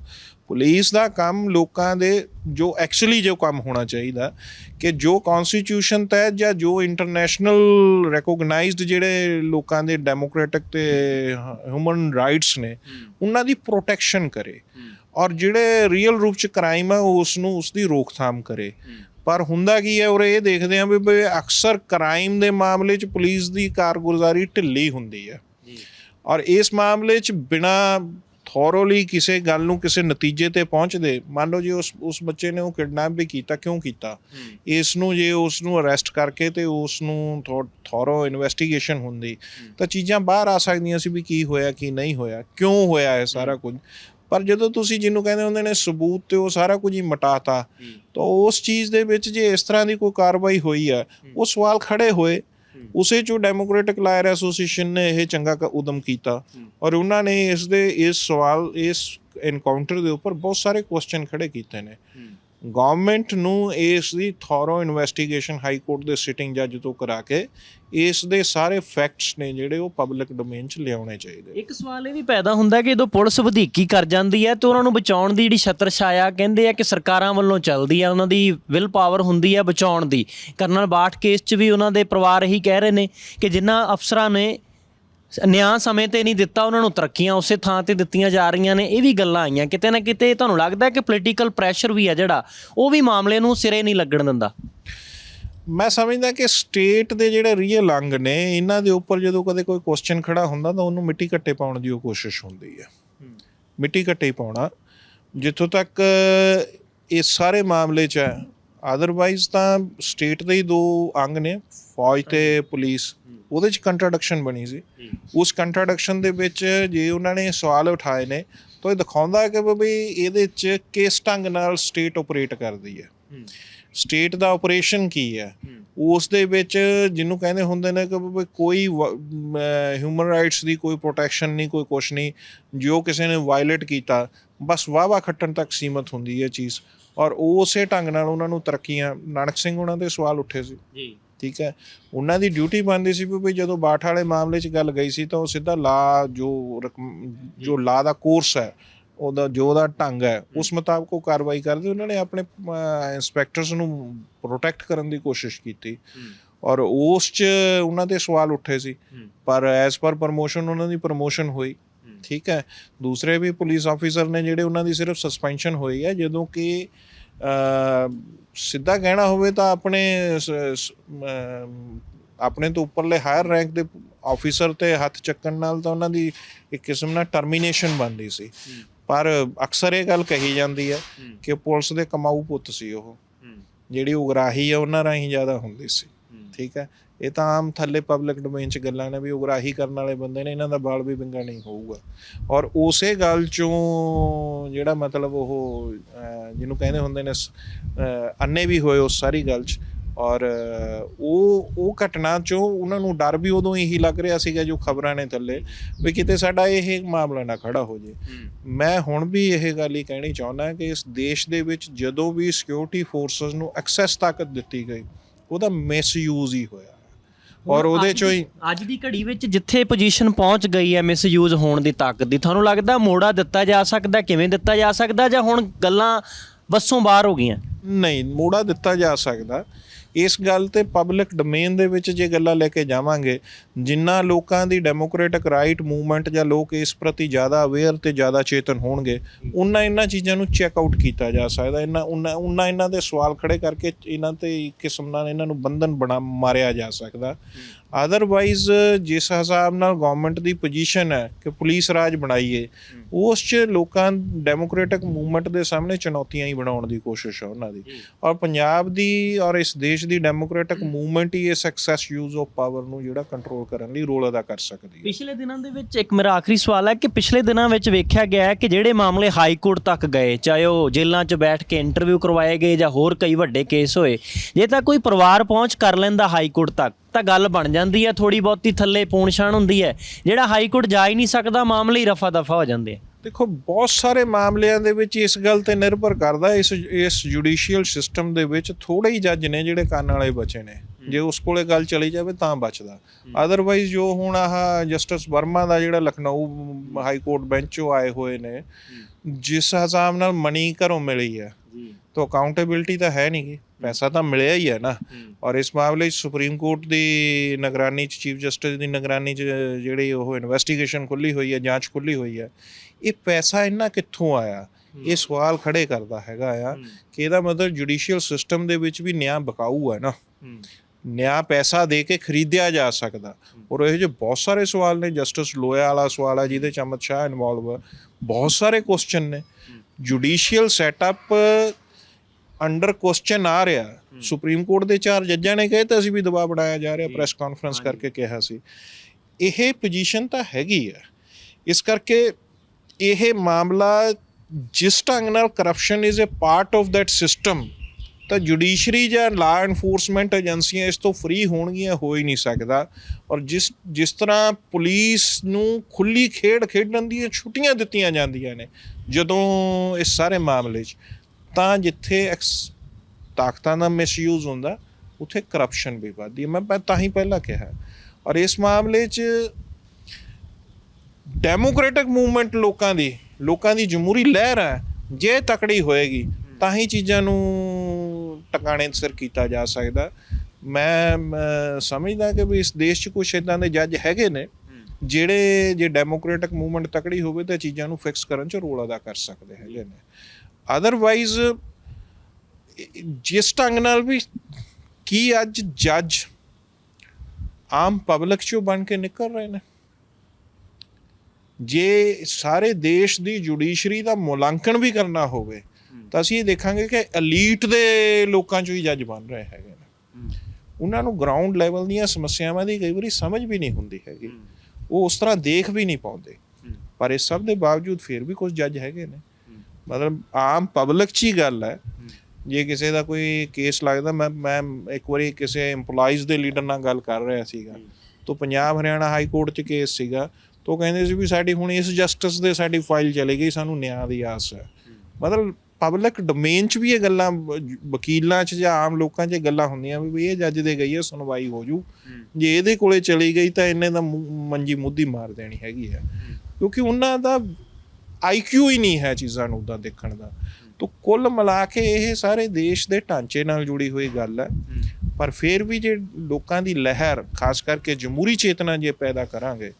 ਪੁਲਿਸ ਦਾ ਕੰਮ ਲੋਕਾਂ ਦੇ ਜੋ ਐਕਚੁਅਲੀ ਜੋ ਕੰਮ ਹੋਣਾ ਚਾਹੀਦਾ ਕਿ ਜੋ ਕਨਸਟੀਟਿਊਸ਼ਨ ਤਹਿਤ ਜਾਂ ਜੋ ਇੰਟਰਨੈਸ਼ਨਲ ਰੈਕੋਗਨਾਈਜ਼ਡ ਜਿਹੜੇ ਲੋਕਾਂ ਦੇ ਡੈਮੋਕ੍ਰੈਟਿਕ ਤੇ ਹਿਊਮਨ ਰਾਈਟਸ ਨੇ ਉਹਨਾਂ ਦੀ ਪ੍ਰੋਟੈਕਸ਼ਨ ਕਰੇ ਔਰ ਜਿਹੜੇ ਰੀਅਲ ਰੂਪ ਚ ਕ੍ਰਾਈਮ ਹੈ ਉਸ ਨੂੰ ਉਸ ਦੀ ਰੋਕਥਾਮ ਕਰੇ। ਪਰ ਹੁੰਦਾ ਕੀ ਹੈ ਔਰ ਇਹ ਦੇਖਦੇ ਆ ਵੀ ਵੀ ਅਕਸਰ ਕ੍ਰਾਈਮ ਦੇ ਮਾਮਲੇ 'ਚ ਪੁਲਿਸ ਦੀ ਕਾਰਗੁਜ਼ਾਰੀ ਢਿੱਲੀ ਹੁੰਦੀ ਹੈ। ਔਰ ਇਸ ਮਾਮਲੇ 'ਚ ਬਿਨਾ ਥੋਰੋਲੀ ਕਿਸੇ ਗੱਲ ਨੂੰ ਕਿਸੇ ਨਤੀਜੇ ਤੇ ਪਹੁੰਚਦੇ ਮੰਨ ਲਓ ਜੇ ਉਸ ਉਸ ਬੱਚੇ ਨੇ ਉਹ ਕਿਡਨੈਪ ਵੀ ਕੀਤਾ ਕਿਉਂ ਕੀਤਾ? ਇਸ ਨੂੰ ਜੇ ਉਸ ਨੂੰ ਅਰੈਸਟ ਕਰਕੇ ਤੇ ਉਸ ਨੂੰ ਥੋਰੋ ਇਨਵੈਸਟੀਗੇਸ਼ਨ ਹੁੰਦੀ ਤਾਂ ਚੀਜ਼ਾਂ ਬਾਹਰ ਆ ਸਕਦੀਆਂ ਸੀ ਵੀ ਕੀ ਹੋਇਆ ਕੀ ਨਹੀਂ ਹੋਇਆ ਕਿਉਂ ਹੋਇਆ ਇਹ ਸਾਰਾ ਕੁਝ? ਪਰ ਜਦੋਂ ਤੁਸੀਂ ਜਿਹਨੂੰ ਕਹਿੰਦੇ ਹੁੰਦੇ ਨੇ ਸਬੂਤ ਤੇ ਉਹ ਸਾਰਾ ਕੁਝ ਹੀ ਮਟਾਤਾ ਤਾਂ ਉਸ ਚੀਜ਼ ਦੇ ਵਿੱਚ ਜੇ ਇਸ ਤਰ੍ਹਾਂ ਦੀ ਕੋਈ ਕਾਰਵਾਈ ਹੋਈ ਹੈ। ਉਹ ਸਵਾਲ ਖੜੇ ਹੋਏ ਉਸੇ ਚੋਂ ਡੈਮੋਕ੍ਰੈਟਿਕ ਲਾਇਰ ਐਸੋਸੀਏਸ਼ਨ ਨੇ ਇਹ ਚੰਗਾ ਉਦਮ ਕੀਤਾ। ਔਰ ਉਹਨਾਂ ਨੇ ਇਸ ਦੇ ਇਸ ਸਵਾਲ ਇਸ ਐਨਕਾਊਂਟਰ ਦੇ ਉੱਪਰ ਬਹੁਤ ਸਾਰੇ ਕੁਐਸਚਨ ਖੜੇ ਕੀਤੇ ਨੇ। ਗਵਰਨਮੈਂਟ ਨੂੰ ਇਸ ਦੀ ਥੋਰੋ ਇਨਵੈਸਟੀਗੇਸ਼ਨ ਹਾਈ ਕੋਰਟ ਦੇ ਸਿਟਿੰਗ ਜੱਜ ਤੋਂ ਕਰਾ ਕੇ ਇਸ ਦੇ ਸਾਰੇ ਫੈਕਟਸ ਨੇ ਜਿਹੜੇ ਉਹ ਪਬਲਿਕ ਡੋਮੇਨ 'ਚ ਲਿਆਉਣੇ ਚਾਹੀਦੇ ਇੱਕ ਸਵਾਲ ਇਹ ਵੀ ਪੈਦਾ ਹੁੰਦਾ ਕਿ ਜਦੋਂ ਪੁਲਿਸ ਵਧੀਕੀ ਕਰ ਜਾਂਦੀ ਹੈ ਤੇ ਉਹਨਾਂ ਨੂੰ ਬਚਾਉਣ ਦੀ ਜਿਹੜੀ ਛਤਰ ਛਾਇਆ ਕਹਿੰਦੇ ਆ ਕਿ ਸਰਕਾਰਾਂ ਵੱਲੋਂ ਚੱਲਦੀ ਆ, ਉਹਨਾਂ ਦੀ ਵਿਲ ਪਾਵਰ ਹੁੰਦੀ ਆ ਬਚਾਉਣ ਦੀ। ਕਰਨਲ ਬਾਠ ਕੇਸ 'ਚ ਵੀ ਉਹਨਾਂ ਦੇ ਪਰਿਵਾਰ ਇਹੀ ਕਹਿ ਰਹੇ ਨੇ ਕਿ ਜਿਨ੍ਹਾਂ ਅਫਸਰਾਂ ਨੇ ਨਿਆਂ ਸਮੇਂ ਤੇ ਨਹੀਂ ਦਿੱਤਾ ਉਹਨਾਂ ਨੂੰ ਤਰੱਕੀਆਂ ਉਸੇ ਥਾਂ ਤੇ ਦਿੱਤੀਆਂ ਜਾ ਰਹੀਆਂ ਨੇ ਇਹ ਵੀ ਗੱਲਾਂ ਆਈਆਂ। ਕਿਤੇ ਨਾ ਕਿਤੇ ਤੁਹਾਨੂੰ ਲੱਗਦਾ ਕਿ ਪੋਲੀਟੀਕਲ ਪ੍ਰੈਸ਼ਰ ਵੀ ਆ ਜਿਹੜਾ ਉਹ ਵੀ ਮਾਮਲੇ ਨੂੰ ਸਿਰੇ ਨਹੀਂ ਲੱਗਣ ਦਿੰਦਾ? ਮੈਂ ਸਮਝਦਾ ਕਿ ਸਟੇਟ ਦੇ ਜਿਹੜੇ ਰੀਅਲ ਅੰਗ ਨੇ ਇਹਨਾਂ ਦੇ ਉੱਪਰ ਜਦੋਂ ਕਦੇ ਕੋਈ ਕੁਐਸਚਨ ਖੜਾ ਹੁੰਦਾ ਤਾਂ ਉਹਨੂੰ ਮਿੱਟੀ ਘੱਟੇ ਪਾਉਣ ਦੀ ਉਹ ਕੋਸ਼ਿਸ਼ ਹੁੰਦੀ ਹੈ। ਮਿੱਟੀ ਘੱਟੇ ਹੀ ਪਾਉਣਾ। ਜਿੱਥੋਂ ਤੱਕ ਇਹ ਸਾਰੇ ਮਾਮਲੇ 'ਚ ਹੈ ਅਦਰਵਾਈਜ਼ ਤਾਂ ਸਟੇਟ ਦੇ ਹੀ ਦੋ ਅੰਗ ਨੇ ਫੌਜ ਤੇ ਪੁਲਿਸ ਉਹਦੇ 'ਚ ਕੰਟਰਡਿਕਸ਼ਨ ਬਣੀ ਸੀ। ਉਸ ਕੰਟਰਡਿਕਸ਼ਨ ਦੇ ਵਿੱਚ ਜੇ ਉਹਨਾਂ ਨੇ ਸਵਾਲ ਉਠਾਏ ਨੇ ਤਾਂ ਇਹ ਦਿਖਾਉਂਦਾ ਹੈ ਕਿ ਵੀ ਇਹਦੇ 'ਚ ਕਿਸ ਢੰਗ ਨਾਲ ਸਟੇਟ ਆਪਰੇਟ ਕਰਦੀ ਹੈ। ਸਟੇਟ ਦਾ ਆਪਰੇਸ਼ਨ ਕੀ ਹੈ? ਉਸ ਦੇ ਵਿੱਚ ਜਿਹਨੂੰ ਕਹਿੰਦੇ ਹੁੰਦੇ ਨੇ ਕਿ ਵੀ ਕੋਈ ਹਿਊਮਨ ਰਾਈਟਸ ਦੀ ਕੋਈ ਪ੍ਰੋਟੈਕਸ਼ਨ ਨਹੀਂ ਕੋਈ ਕੁਛ ਨਹੀਂ ਜੋ ਕਿਸੇ ਨੇ ਵਾਇਲੇਟ ਕੀਤਾ ਬਸ ਵਾਵਾ ਖੱਟਣ ਤੱਕ ਸੀਮਤ ਹੁੰਦੀ ਹੈ ਚੀਜ਼। ਔਰ ਉਸੇ ਢੰਗ ਨਾਲ ਉਹਨਾਂ ਨੂੰ ਤਰੱਕੀਆਂ ਨਾਨਕ ਸਿੰਘ ਉਹਨਾਂ ਦੇ ਸਵਾਲ ਉੱਠੇ ਸੀ। ਜੀ। ਠੀਕ ਹੈ? ਉਹਨਾਂ ਦੀ ਡਿਊਟੀ ਬਣਦੀ ਸੀ ਵੀ ਜਦੋਂ ਬਾਠ ਵਾਲੇ ਮਾਮਲੇ 'ਚ ਗੱਲ ਗਈ ਸੀ ਤਾਂ ਉਹ ਸਿੱਧਾ ਲਾ ਜੋ ਜੋ ਲਾ ਦਾ ਕੋਰਸ ਹੈ ਉਹਦਾ ਜੋ ਉਹਦਾ ਢੰਗ ਹੈ ਉਸ ਮੁਤਾਬਕ ਉਹ ਕਾਰਵਾਈ ਕਰਦੇ। ਉਹਨਾਂ ਨੇ ਆਪਣੇ ਇਨਸਪੈਕਟਰਸ ਨੂੰ ਪ੍ਰੋਟੈਕਟ ਕਰਨ ਦੀ ਕੋਸ਼ਿਸ਼ ਕੀਤੀ। ਔਰ ਉਸ 'ਚ ਉਹਨਾਂ ਦੇ ਸਵਾਲ ਉੱਠੇ ਸੀ। ਪਰ ਐਸ ਪਰ ਪ੍ਰਮੋਸ਼ਨ ਉਹਨਾਂ ਦੀ ਪ੍ਰਮੋਸ਼ਨ ਹੋਈ। ਠੀਕ ਹੈ? ਦੂਸਰੇ ਵੀ ਪੁਲਿਸ ਆਫੀਸਰ ਨੇ ਜਿਹੜੇ ਉਹਨਾਂ ਦੀ ਸਿਰਫ ਸਸਪੈਂਸ਼ਨ ਹੋਈ ਹੈ ਜਦੋਂ ਕਿ ਸਿੱਧਾ ਕਹਿਣਾ ਹੋਵੇ ਤਾਂ ਆਪਣੇ ਆਪਣੇ ਤੋਂ ਉੱਪਰਲੇ ਹਾਇਰ ਰੈਂਕ ਦੇ ਆਫੀਸਰ ਤੇ ਹੱਥ ਚੱਕਣ ਨਾਲ ਤਾਂ ਉਹਨਾਂ ਦੀ ਇੱਕ ਕਿਸਮ ਨਾਲ ਟਰਮੀਨੇਸ਼ਨ ਬਣਦੀ ਸੀ। ਪਰ ਅਕਸਰ ਇਹ ਗੱਲ ਕਹੀ ਜਾਂਦੀ ਹੈ ਕਿ ਪੁਲਿਸ ਦੇ ਕਮਾਊ ਪੁੱਤ ਸੀ ਉਹ। ਜਿਹੜੀ ਉਗਰਾਹੀ ਹੈ ਉਹਨਾਂ ਰਾਹੀਂ ਜ਼ਿਆਦਾ ਹੁੰਦੀ ਸੀ। ਠੀਕ ਹੈ? ਇਹ ਤਾਂ ਆਮ ਥੱਲੇ ਪਬਲਿਕ ਡੋਮੇਨ 'ਚ ਗੱਲਾਂ ਨੇ ਵੀ ਉਗਰਾਹੀ ਕਰਨ ਵਾਲੇ ਬੰਦੇ ਨੇ ਇਹਨਾਂ ਦਾ ਬਾਲ ਵੀ ਵਿੰਗਾ ਨਹੀਂ ਹੋਊਗਾ। ਔਰ ਉਸੇ ਗੱਲ 'ਚੋਂ ਜਿਹੜਾ ਮਤਲਬ ਉਹ ਜਿਹਨੂੰ ਕਹਿੰਦੇ ਹੁੰਦੇ ਨੇ ਅੰਨੇ ਵੀ ਹੋਏ ਉਸ ਸਾਰੀ ਗੱਲ 'ਚ ਔਰ ਉਹ ਉਹ ਘਟਨਾ ਚੋਂ ਉਹਨਾਂ ਨੂੰ ਡਰ ਵੀ ਉਦੋਂ ਇਹੀ ਲੱਗ ਰਿਹਾ ਸੀਗਾ ਜੋ ਖਬਰਾਂ ਨੇ ਥੱਲੇ ਵੀ ਕਿਤੇ ਸਾਡਾ ਇਹ ਮਾਮਲਾ ਨਾ ਖੜਾ ਹੋ ਜੇ। ਮੈਂ ਹੁਣ ਵੀ ਇਹ ਗੱਲ ਹੀ ਕਹਿਣੀ ਚਾਹੁੰਦਾ ਕਿ ਇਸ ਦੇਸ਼ ਦੇ ਵਿੱਚ ਜਦੋਂ ਵੀ ਸਿਕਿਉਰਿਟੀ ਫੋਰਸਸ ਨੂੰ ਐਕਸੈਸ ਤਾਕਤ ਦਿੱਤੀ ਗਈ ਉਹਦਾ ਮਿਸਯੂਜ਼ ਹੀ ਹੋਇਆ। ਔਰ ਉਹਦੇ ਚੋਂ ਹੀ ਅੱਜ ਦੀ ਘੜੀ ਵਿੱਚ ਜਿੱਥੇ ਪੋਜੀਸ਼ਨ ਪਹੁੰਚ ਗਈ ਹੈ ਮਿਸਯੂਜ਼ ਹੋਣ ਦੀ ਤਾਕਤ ਦੀ ਤੁਹਾਨੂੰ ਲੱਗਦਾ ਮੋੜਾ ਦਿੱਤਾ ਜਾ ਸਕਦਾ ਕਿਵੇਂ ਦਿੱਤਾ ਜਾ ਸਕਦਾ ਜਾਂ ਹੁਣ ਗੱਲਾਂ ਵੱਸੋਂ ਬਾਹਰ ਹੋ ਗਈਆਂ? ਨਹੀਂ ਮੋੜਾ ਦਿੱਤਾ ਜਾ ਸਕਦਾ। ਇਸ ਗੱਲ ਤੇ ਪਬਲਿਕ ਡੋਮੇਨ ਦੇ ਵਿੱਚ ਜੇ ਗੱਲਾਂ ਲੈ ਕੇ ਜਾਵਾਂਗੇ, ਜਿੰਨਾ ਲੋਕਾਂ ਦੀ ਡੈਮੋਕ੍ਰੈਟਿਕ ਰਾਈਟ ਮੂਵਮੈਂਟ ਜਾਂ ਲੋਕ ਇਸ ਪ੍ਰਤੀ ਜ਼ਿਆਦਾ ਅਵੇਅਰ ਤੇ ਜ਼ਿਆਦਾ ਚੇਤਨ ਹੋਣਗੇ ਉਹਨਾਂ ਇਹਨਾਂ ਚੀਜ਼ਾਂ ਨੂੰ ਚੈੱਕ ਆਊਟ ਕੀਤਾ ਜਾ ਸਕਦਾ। ਇਹਨਾਂ ਉਨਾ ਉਨਾ ਇਹਨਾਂ ਦੇ ਸਵਾਲ ਖੜੇ ਕਰਕੇ ਇਹਨਾਂ ਤੇ ਕਿਸਮ ਨਾਲ ਇਹਨਾਂ ਨੂੰ ਬੰਧਨ ਬਣਾ, ਮਾਰਿਆ ਜਾ ਸਕਦਾ। ਅਦਰਵਾਈਜ਼ ਜਿਸ ਹਿਸਾਬ ਨਾਲ ਗਵਰਨਮੈਂਟ ਦੀ ਪੋਜੀਸ਼ਨ ਹੈ ਕਿ ਪੁਲਿਸ ਰਾਜ ਬਣਾਈਏ ਉਸ 'ਚ ਲੋਕਾਂ ਡੈਮੋਕ੍ਰੈਟਿਕ ਮੂਵਮੈਂਟ ਦੇ ਸਾਹਮਣੇ ਚੁਣੌਤੀਆਂ ਹੀ ਬਣਾਉਣ ਦੀ ਕੋਸ਼ਿਸ਼ ਹੈ ਉਹਨਾਂ ਦੀ। ਔਰ ਪੰਜਾਬ ਦੀ ਔਰ ਇਸ ਦੇਸ਼ ਦੀ ਡੈਮੋਕ੍ਰੈਟਿਕ ਮੂਵਮੈਂਟ ਹੀ ਇਸ ਐਕਸੈਸ ਯੂਜ਼ ਆਫ ਪਾਵਰ ਨੂੰ ਜਿਹੜਾ ਕੰਟਰੋਲ ਕਰਨ ਲਈ ਰੋਲ ਅਦਾ ਕਰ ਸਕਦੀ ਹੈ। ਪਿਛਲੇ ਦਿਨਾਂ ਦੇ ਵਿੱਚ ਇੱਕ ਮੇਰਾ ਆਖਰੀ ਸਵਾਲ ਹੈ ਕਿ ਪਿਛਲੇ ਦਿਨਾਂ ਵਿੱਚ ਵੇਖਿਆ ਗਿਆ ਹੈ ਕਿ ਜਿਹੜੇ ਮਾਮਲੇ ਹਾਈ ਕੋਰਟ ਤੱਕ ਗਏ ਚਾਹੇ ਉਹ ਜੇਲ੍ਹਾਂ 'ਚ ਬੈਠ ਕੇ ਇੰਟਰਵਿਊ ਕਰਵਾਏ ਗਏ ਜਾਂ ਹੋਰ ਕਈ ਵੱਡੇ ਕੇਸ ਹੋਏ ਜੇ ਤਾਂ ਕੋਈ ਪਰਿਵਾਰ ਪਹੁੰਚ ਕਰ ਲੈਂਦਾ ਹਾਈ ਕੋਰਟ ਤੱਕ ਤਾਂ ਗੱਲ ਬਣ ਜਾਂਦੀ ਹੈ ਥੋੜੀ ਬਹੁਤੀ ਥੱਲੇ ਪੂਣਛਾਣ ਹੁੰਦੀ ਹੈ। ਜਿਹੜਾ ਹਾਈ ਕੋਰਟ ਜਾ ਹੀ ਨਹੀਂ ਸਕਦਾ ਮਾਮਲੇ ਹੀ ਰਫਾ ਦਫਾ ਹੋ ਜਾਂਦੇ ਆ। ਦੇਖੋ ਬਹੁਤ ਸਾਰੇ ਮਾਮਲਿਆਂ ਦੇ ਵਿੱਚ ਇਸ ਗੱਲ ਤੇ ਨਿਰਭਰ ਕਰਦਾ ਇਸ ਇਸ ਜੁਡੀਸ਼ੀਅਲ ਸਿਸਟਮ ਦੇ ਵਿੱਚ ਥੋੜੇ ਹੀ ਜੱਜ ਨੇ ਜਿਹੜੇ ਕੰਨ ਵਾਲੇ ਬਚੇ ਨੇ। ਜੇ ਉਸ ਕੋਲੇ ਗੱਲ ਚਲੀ ਜਾਵੇ ਤਾਂ ਬਚਦਾ। ਅਦਰਵਾਈਜ਼ ਜੋ ਹੁਣ ਆਹ ਜਸਟਿਸ ਵਰਮਾ ਦਾ ਜਿਹੜਾ ਲਖਨਊ ਹਾਈ ਕੋਰਟ ਬੈਂਚੋਂ ਆਏ ਹੋਏ ਨੇ ਜਿਸ ਹਿਸਾਬ ਨਾਲ ਮਨੀ ਘਰੋਂ ਮਿਲੀ ਹੈ ਜੀ। ਤਾਂ ਅਕਾਊਂਟੇਬਿਲਟੀ ਤਾਂ ਹੈ ਨਹੀਂਗੀ ਪੈਸਾ ਤਾਂ ਮਿਲਿਆ ਹੀ ਹੈ ਨਾ। ਔਰ ਇਸ ਮਾਮਲੇ 'ਚ ਸੁਪਰੀਮ ਕੋਰਟ ਦੀ ਨਿਗਰਾਨੀ 'ਚ ਚੀਫ ਜਸਟਿਸ ਦੀ ਨਿਗਰਾਨੀ 'ਚ ਜਿਹੜੀ ਉਹ ਇਨਵੈਸਟੀਗੇਸ਼ਨ ਖੁੱਲੀ ਹੋਈ ਹੈ ਜਾਂਚ ਖੁੱਲੀ ਹੋਈ ਹੈ ਇਹ ਪੈਸਾ ਇੰਨਾ ਕਿੱਥੋਂ ਆਇਆ? ਇਹ ਸਵਾਲ ਖੜੇ ਕਰਦਾ ਹੈਗਾ ਆ ਕਿ ਇਹਦਾ ਮਤਲਬ ਜੁਡੀਸ਼ੀਅਲ ਸਿਸਟਮ ਦੇ ਵਿੱਚ ਵੀ ਨਿਆਂ ਬਕਾਊ ਹੈ ਨਾ। ਨਿਆਂ ਪੈਸਾ ਦੇ ਕੇ ਖਰੀਦਿਆ ਜਾ ਸਕਦਾ। ਔਰ ਇਹ ਜਿਹੇ ਬਹੁਤ ਸਾਰੇ ਸਵਾਲ ਨੇ। ਜਸਟਿਸ ਲੋਇਆ ਵਾਲਾ ਸਵਾਲ ਹੈ ਜਿਹਦੇ ਚ ਅਮਿਤ ਸ਼ਾਹ ਇਨਵੋਲਵ ਬਹੁਤ ਸਾਰੇ ਕੁਐਸਚਨ ਨੇ। ਜੁਡੀਸ਼ੀਅਲ ਸੈਟਅਪ ਅੰਡਰ ਕੁਐਸਚਨ ਆ ਰਿਹਾ। ਸੁਪਰੀਮ ਕੋਰਟ ਦੇ ਚਾਰ ਜੱਜਾਂ ਨੇ ਕਹੇ ਤਾਂ ਅਸੀਂ ਵੀ ਦਬਾਅ ਬਣਾਇਆ ਜਾ ਰਿਹਾ ਪ੍ਰੈਸ ਕਾਨਫਰੰਸ ਕਰਕੇ ਕਿਹਾ ਸੀ। ਇਹ ਪੋਜੀਸ਼ਨ ਤਾਂ ਹੈਗੀ ਹੈ। ਇਸ ਕਰਕੇ ਇਹ ਮਾਮਲਾ ਜਿਸ ਢੰਗ ਨਾਲ corruption is a part of that system ਤਾਂ ਜੁਡੀਸ਼ਰੀ ਜਾਂ ਲਾ ਐਨਫੋਰਸਮੈਂਟ ਏਜੰਸੀਆਂ ਇਸ ਤੋਂ ਫ੍ਰੀ ਹੋਣਗੀਆਂ ਹੋ ਹੀ ਨਹੀਂ ਸਕਦਾ। ਔਰ ਜਿਸ ਜਿਸ ਤਰ੍ਹਾਂ ਪੁਲਿਸ ਨੂੰ ਖੁੱਲੀ ਖੇਡ ਖੇਡਣ ਦੀਆਂ ਛੁੱਟੀਆਂ ਦਿੱਤੀਆਂ ਜਾਂਦੀਆਂ ਨੇ ਜਦੋਂ ਇਸ ਸਾਰੇ ਮਾਮਲੇ 'ਚ ਤਾਂ ਜਿੱਥੇ ਐਕਸ- ਤਾਕਤਾਂ ਦਾ ਮਿਸਯੂਜ਼ ਹੁੰਦਾ, ਉੱਥੇ ਕਰਪਸ਼ਨ ਵੀ ਵੱਧਦੀ ਹੈ। ਮੈਂ ਮੈਂ ਤਾਂ ਹੀ ਪਹਿਲਾਂ ਕਿਹਾ ਔਰ ਇਸ ਮਾਮਲੇ 'ਚ ਡੈਮੋਕ੍ਰੈਟਿਕ ਮੂਵਮੈਂਟ ਲੋਕਾਂ ਦੀ ਲੋਕਾਂ ਦੀ ਜਮਹੂਰੀ ਲਹਿਰ ਹੈ। ਜੇ ਤਕੜੀ ਹੋਏਗੀ, ਤਾਂ ਹੀ ਚੀਜ਼ਾਂ ਨੂੰ ਟਿਕਾਣੇ ਸਿਰ ਕੀਤਾ ਜਾ ਸਕਦਾ। ਮੈਂ ਮੈਂ ਸਮਝਦਾ ਕਿ ਵੀ ਇਸ ਦੇਸ਼ 'ਚ ਕੁਝ ਇਦਾਂ ਦੇ ਜੱਜ ਹੈਗੇ ਨੇ, ਜਿਹੜੇ ਜੇ ਡੈਮੋਕ੍ਰੈਟਿਕ ਮੂਵਮੈਂਟ ਤਕੜੀ ਹੋਵੇ, ਤਾਂ ਚੀਜ਼ਾਂ ਨੂੰ ਫਿਕਸ ਕਰਨ 'ਚ ਰੋਲ ਅਦਾ ਕਰ ਸਕਦੇ ਹੈਗੇ ਨੇ। ਅਦਰਵਾਈਜ਼ ਜਿਸ ਢੰਗ ਨਾਲ ਵੀ ਕੀ ਅੱਜ ਜੱਜ ਆਮ ਪਬਲਿਕ ਚੋਂ ਬਣ ਕੇ ਨਿਕਲ ਰਹੇ ਨੇ। ਜੇ ਸਾਰੇ ਦੇਸ਼ ਦੀ ਜੁਡੀਸ਼ਰੀ ਦਾ ਮੁਲਾਂਕਣ ਵੀ ਕਰਨਾ ਹੋਵੇ ਤਾਂ ਅਸੀਂ ਇਹ ਦੇਖਾਂਗੇ ਕਿ ਐਲੀਟ ਦੇ ਲੋਕਾਂ ਚੋਂ ਹੀ ਜੱਜ ਬਣ ਰਹੇ ਹੈਗੇ ਨੇ। ਉਹਨਾਂ ਨੂੰ ਗਰਾਊਂਡ ਲੈਵਲ ਦੀਆਂ ਸਮੱਸਿਆਵਾਂ ਦੀ ਕਈ ਵਾਰੀ ਸਮਝ ਵੀ ਨਹੀਂ ਹੁੰਦੀ ਹੈਗੀ। ਉਹ ਉਸ ਤਰ੍ਹਾਂ ਦੇਖ ਵੀ ਨਹੀਂ ਪਾਉਂਦੇ। ਪਰ ਇਸ ਸਭ ਦੇ ਬਾਵਜੂਦ ਫਿਰ ਵੀ ਕੁਝ ਜੱਜ ਹੈਗੇ ਨੇ। ਮਤਲਬ ਆਮ ਪਬਲਿਕ 'ਚ ਹੀ ਗੱਲ ਹੈ। ਜੇ ਕਿਸੇ ਦਾ ਕੋਈ ਕੇਸ ਲੱਗਦਾ, ਮੈਂ ਮੈਂ ਇੱਕ ਵਾਰੀ ਕਿਸੇ EMPLOYEES ਦੇ ਲੀਡਰ ਨਾਲ ਗੱਲ ਕਰ ਰਿਹਾ ਸੀਗਾ। ਤੋਂ ਪੰਜਾਬ ਹਰਿਆਣਾ ਹਾਈ ਕੋਰਟ 'ਚ ਕੇਸ ਸੀਗਾ। ਤੋਂ ਕਹਿੰਦੇ ਸੀ ਵੀ ਸਾਡੀ ਹੁਣ ਇਸ ਜਸਟਿਸ ਦੇ ਸਾਡੀ ਫਾਈਲ ਚਲੀ ਗਈ, ਸਾਨੂੰ ਨਿਆਂ ਦੀ ਆਸ ਹੈ। ਮਤਲਬ ਪਬਲਿਕ ਡੋਮੇਨ 'ਚ ਵੀ ਇਹ ਗੱਲਾਂ ਵ- ਵਕੀਲਾਂ 'ਚ ਜਾਂ ਆਮ ਲੋਕਾਂ 'ਚ ਇਹ ਗੱਲਾਂ ਹੁੰਦੀਆਂ ਵੀ ਇਹ ਜੱਜ ਦੇ ਗਈ ਹੈ, ਸੁਣਵਾਈ ਹੋ ਜੂ। ਜੇ ਇਹਦੇ ਕੋਲੇ ਚਲੀ ਗਈ ਤਾਂ ਇਹਨੇ ਦਾ ਮੰਜੀ ਮੁੱਦੀ ਮਾਰ ਦੇਣੀ ਹੈਗੀ ਹੈ। ਕਿਉਂਕਿ ਉਹਨਾਂ ਦਾ ਆਈਕਿਊ ਹੀ ਨਹੀਂ ਹੈ ਚੀਜ਼ਾਂ ਨੂੰ ਉਦਾਂ ਦੇਖਣ ਦਾ। ਤੋ ਕੁੱਲ ਮਿਲਾ ਕੇ ਇਹ ਸਾਰੇ ਦੇਸ਼ ਦੇ ਢਾਂਚੇ ਨਾਲ ਜੁੜੀ ਹੋਈ ਗੱਲ ਹੈ। ਪਰ ਫਿਰ ਵੀ ਜੇ ਲੋਕਾਂ ਦੀ ਲਹਿਰ ਖਾਸ ਕਰਕੇ ਜਮਹੂਰੀ ਚੇਤਨਾ ਜੇ ਪੈਦਾ ਕਰਾਂਗੇ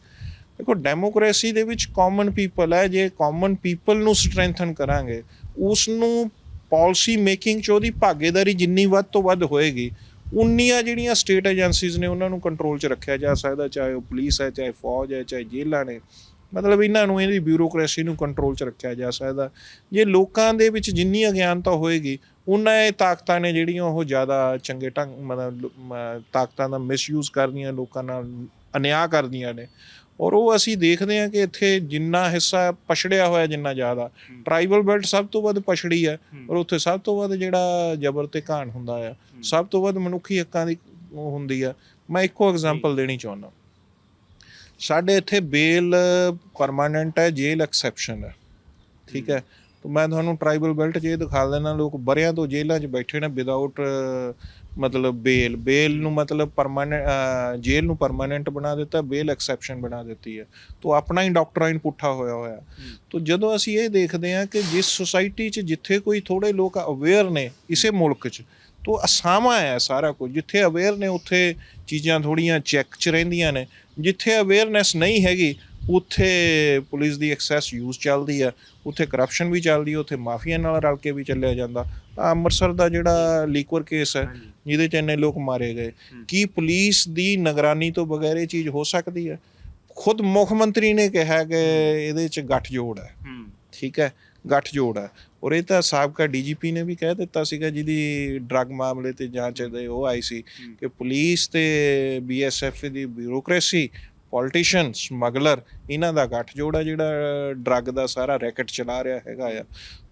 ਦੇਖੋ ਡੈਮੋਕ੍ਰੇਸੀ ਦੇ ਵਿੱਚ ਕਾਮਨ ਪੀਪਲ ਹੈ ਜੇ ਕਾਮਨ ਪੀਪਲ ਨੂੰ ਸਟਰੈਂਥਨ ਕਰਾਂਗੇ ਉਸ ਨੂੰ ਪਾਲਿਸੀ ਮੇਕਿੰਗ ਚ ਉਹਦੀ ਭਾਗੀਦਾਰੀ ਜਿੰਨੀ ਵੱਧ ਤੋਂ ਵੱਧ ਹੋਏਗੀ ਉਨੀਆਂ ਜਿਹੜੀਆਂ ਸਟੇਟ ਏਜੰਸੀਜ਼ ਨੇ ਉਹਨਾਂ ਨੂੰ ਕੰਟਰੋਲ 'ਚ ਰੱਖਿਆ ਜਾ ਸਕਦਾ ਚਾਹੇ ਉਹ ਪੁਲਿਸ ਹੈ ਚਾਹੇ ਫੌਜ ਹੈ ਚਾਹੇ ਜੇਲ੍ਹਾਂ ਨੇ ਮਤਲਬ ਇਹਨਾਂ ਨੂੰ ਇਹਦੀ ਬਿਊਰੋਕ੍ਰੇਸੀ ਨੂੰ ਕੰਟਰੋਲ 'ਚ ਰੱਖਿਆ ਜਾ ਸਕਦਾ। ਜੇ ਲੋਕਾਂ ਦੇ ਵਿੱਚ ਜਿੰਨੀ ਅਗਿਆਨਤਾ ਹੋਏਗੀ ਉਹਨਾਂ ਇਹ ਤਾਕਤਾਂ ਨੇ ਜਿਹੜੀਆਂ ਉਹ ਜ਼ਿਆਦਾ ਚੰਗੇ ਢੰਗ ਮਤਲਬ ਤਾਕਤਾਂ ਦਾ ਮਿਸਯੂਜ਼ ਕਰਦੀਆਂ ਲੋਕਾਂ ਨਾਲ ਅਨਿਆਂ ਕਰਦੀਆਂ ਨੇ। ਔਰ ਉਹ ਅਸੀਂ ਦੇਖਦੇ ਹਾਂ ਕਿ ਇੱਥੇ ਜਿੰਨਾ ਹਿੱਸਾ ਪਛੜਿਆ ਹੋਇਆ ਜਿੰਨਾ ਜ਼ਿਆਦਾ। ਟ੍ਰਾਈਬਲ ਬੈਲਟ ਸਭ ਤੋਂ ਵੱਧ ਪਛੜੀ ਹੈ ਔਰ ਉੱਥੇ ਸਭ ਤੋਂ ਵੱਧ ਜਿਹੜਾ ਜਬਰ ਤੇ ਘਾਣ ਹੁੰਦਾ ਆ ਸਭ ਤੋਂ ਵੱਧ ਮਨੁੱਖੀ ਹੱਕਾਂ ਦੀ ਉਹ ਹੁੰਦੀ ਆ। ਮੈਂ ਇੱਕੋ ਐਗਜ਼ਾਮਪਲ ਦੇਣੀ ਚਾਹੁੰਦਾ। ਸਾਡੇ ਇੱਥੇ ਬੇਲ ਪਰਮਾਨੈਂਟ ਹੈ ਜੇਲ ਐਕਸੈਪਸ਼ਨ ਹੈ। ਠੀਕ ਹੈ। ਤਾਂ ਮੈਂ ਤੁਹਾਨੂੰ ਟ੍ਰਾਈਬਲ ਬੈਲਟ 'ਚ ਇਹ ਦਿਖਾ ਦੇਣਾ ਲੋਕ ਬਰਿਆਂ ਤੋਂ ਜੇਲ੍ਹਾਂ 'ਚ ਬੈਠੇ ਨੇ ਵਿਦਆਊਟ ਮਤਲਬ ਬੇਲ ਬੇਲ ਨੂੰ ਮਤਲਬ ਪਰਮਾਨੈਂਟ ਜੇਲ੍ਹ ਨੂੰ ਪਰਮਾਨੈਂਟ ਬਣਾ ਦਿੱਤਾ ਬੇਲ ਐਕਸੈਪਸ਼ਨ ਬਣਾ ਦਿੱਤੀ ਹੈ। ਤੋਂ ਆਪਣਾ ਹੀ ਡਾਕਟਰਾਈਨ ਪੁੱਠਾ ਹੋਇਆ ਹੋਇਆ। ਤੋਂ ਜਦੋਂ ਅਸੀਂ ਇਹ ਦੇਖਦੇ ਹਾਂ ਕਿ ਜਿਸ ਸੁਸਾਇਟੀ 'ਚ ਜਿੱਥੇ ਕੋਈ ਥੋੜੇ ਲੋਕ ਅਵੇਅਰ ਨੇ, ਇਸੇ ਮੁਲਕ 'ਚ, ਤੋਂ ਅਸਾਮਾ ਹੈ ਸਾਰਾ ਕੁਝ। ਜਿੱਥੇ ਅਵੇਅਰ ਨੇ, ਉੱਥੇ ਚੀਜ਼ਾਂ ਥੋੜੀਆਂ ਚੈੱਕ 'ਚ ਰਹਿੰਦੀਆਂ ਨੇ। ਜਿੱਥੇ ਅਵੇਅਰਨੈਸ ਨਹੀਂ ਹੈਗੀ ਉੱਥੇ ਪੁਲਿਸ ਦੀ ਐਕਸੈਸ ਯੂਜ਼ ਚੱਲਦੀ ਆ। ਉੱਥੇ ਕਰਪਸ਼ਨ ਵੀ ਚੱਲਦੀ ਆ ਉੱਥੇ ਮਾਫੀਆ ਨਾਲ ਰਲ ਕੇ ਵੀ ਚੱਲਿਆ ਜਾਂਦਾ। ਆਹ ਅੰਮ੍ਰਿਤਸਰ ਦਾ ਜਿਹੜਾ ਲੀਕਵਰ ਕੇਸ ਹੈ ਜਿਹਦੇ 'ਚ ਇੰਨੇ ਲੋਕ ਮਾਰੇ ਗਏ। ਕੀ ਪੁਲਿਸ ਦੀ ਨਿਗਰਾਨੀ ਤੋਂ ਬਗੈਰ ਇਹ ਚੀਜ਼ ਹੋ ਸਕਦੀ ਹੈ? ਖੁਦ ਮੁੱਖ ਮੰਤਰੀ ਨੇ ਕਿਹਾ ਕਿ ਇਹਦੇ 'ਚ ਗੱਠਜੋੜ ਹੈ। ਠੀਕ ਹੈ ਗੱਠਜੋੜ ਹੈ। ਔਰ ਇਹ ਤਾਂ ਸਾਬਕਾ ਡੀਜੀਪੀ ਨੇ ਵੀ ਕਹਿ ਦਿੱਤਾ ਸੀਗਾ ਜਿਹਦੀ ਡਰੱਗ ਮਾਮਲੇ ਤੇ ਜਾਂਚ ਦੇ ਉਹ ਆਈ ਸੀ ਕਿ ਪੁਲਿਸ ਤੇ ਬੀਐਸਐਫ ਦੀ ਬਿਊਰੋਕ੍ਰੇਸੀ ਪੋਲੀਟੀਸ਼ੀਅਨ ਸਮਗਲਰ ਇਹਨਾਂ ਦਾ ਗੱਠਜੋੜ ਹੈ ਜਿਹੜਾ ਡਰੱਗ ਦਾ ਸਾਰਾ ਰੈਕਟ ਚਲਾ ਰਿਹਾ ਹੈਗਾ ਆ।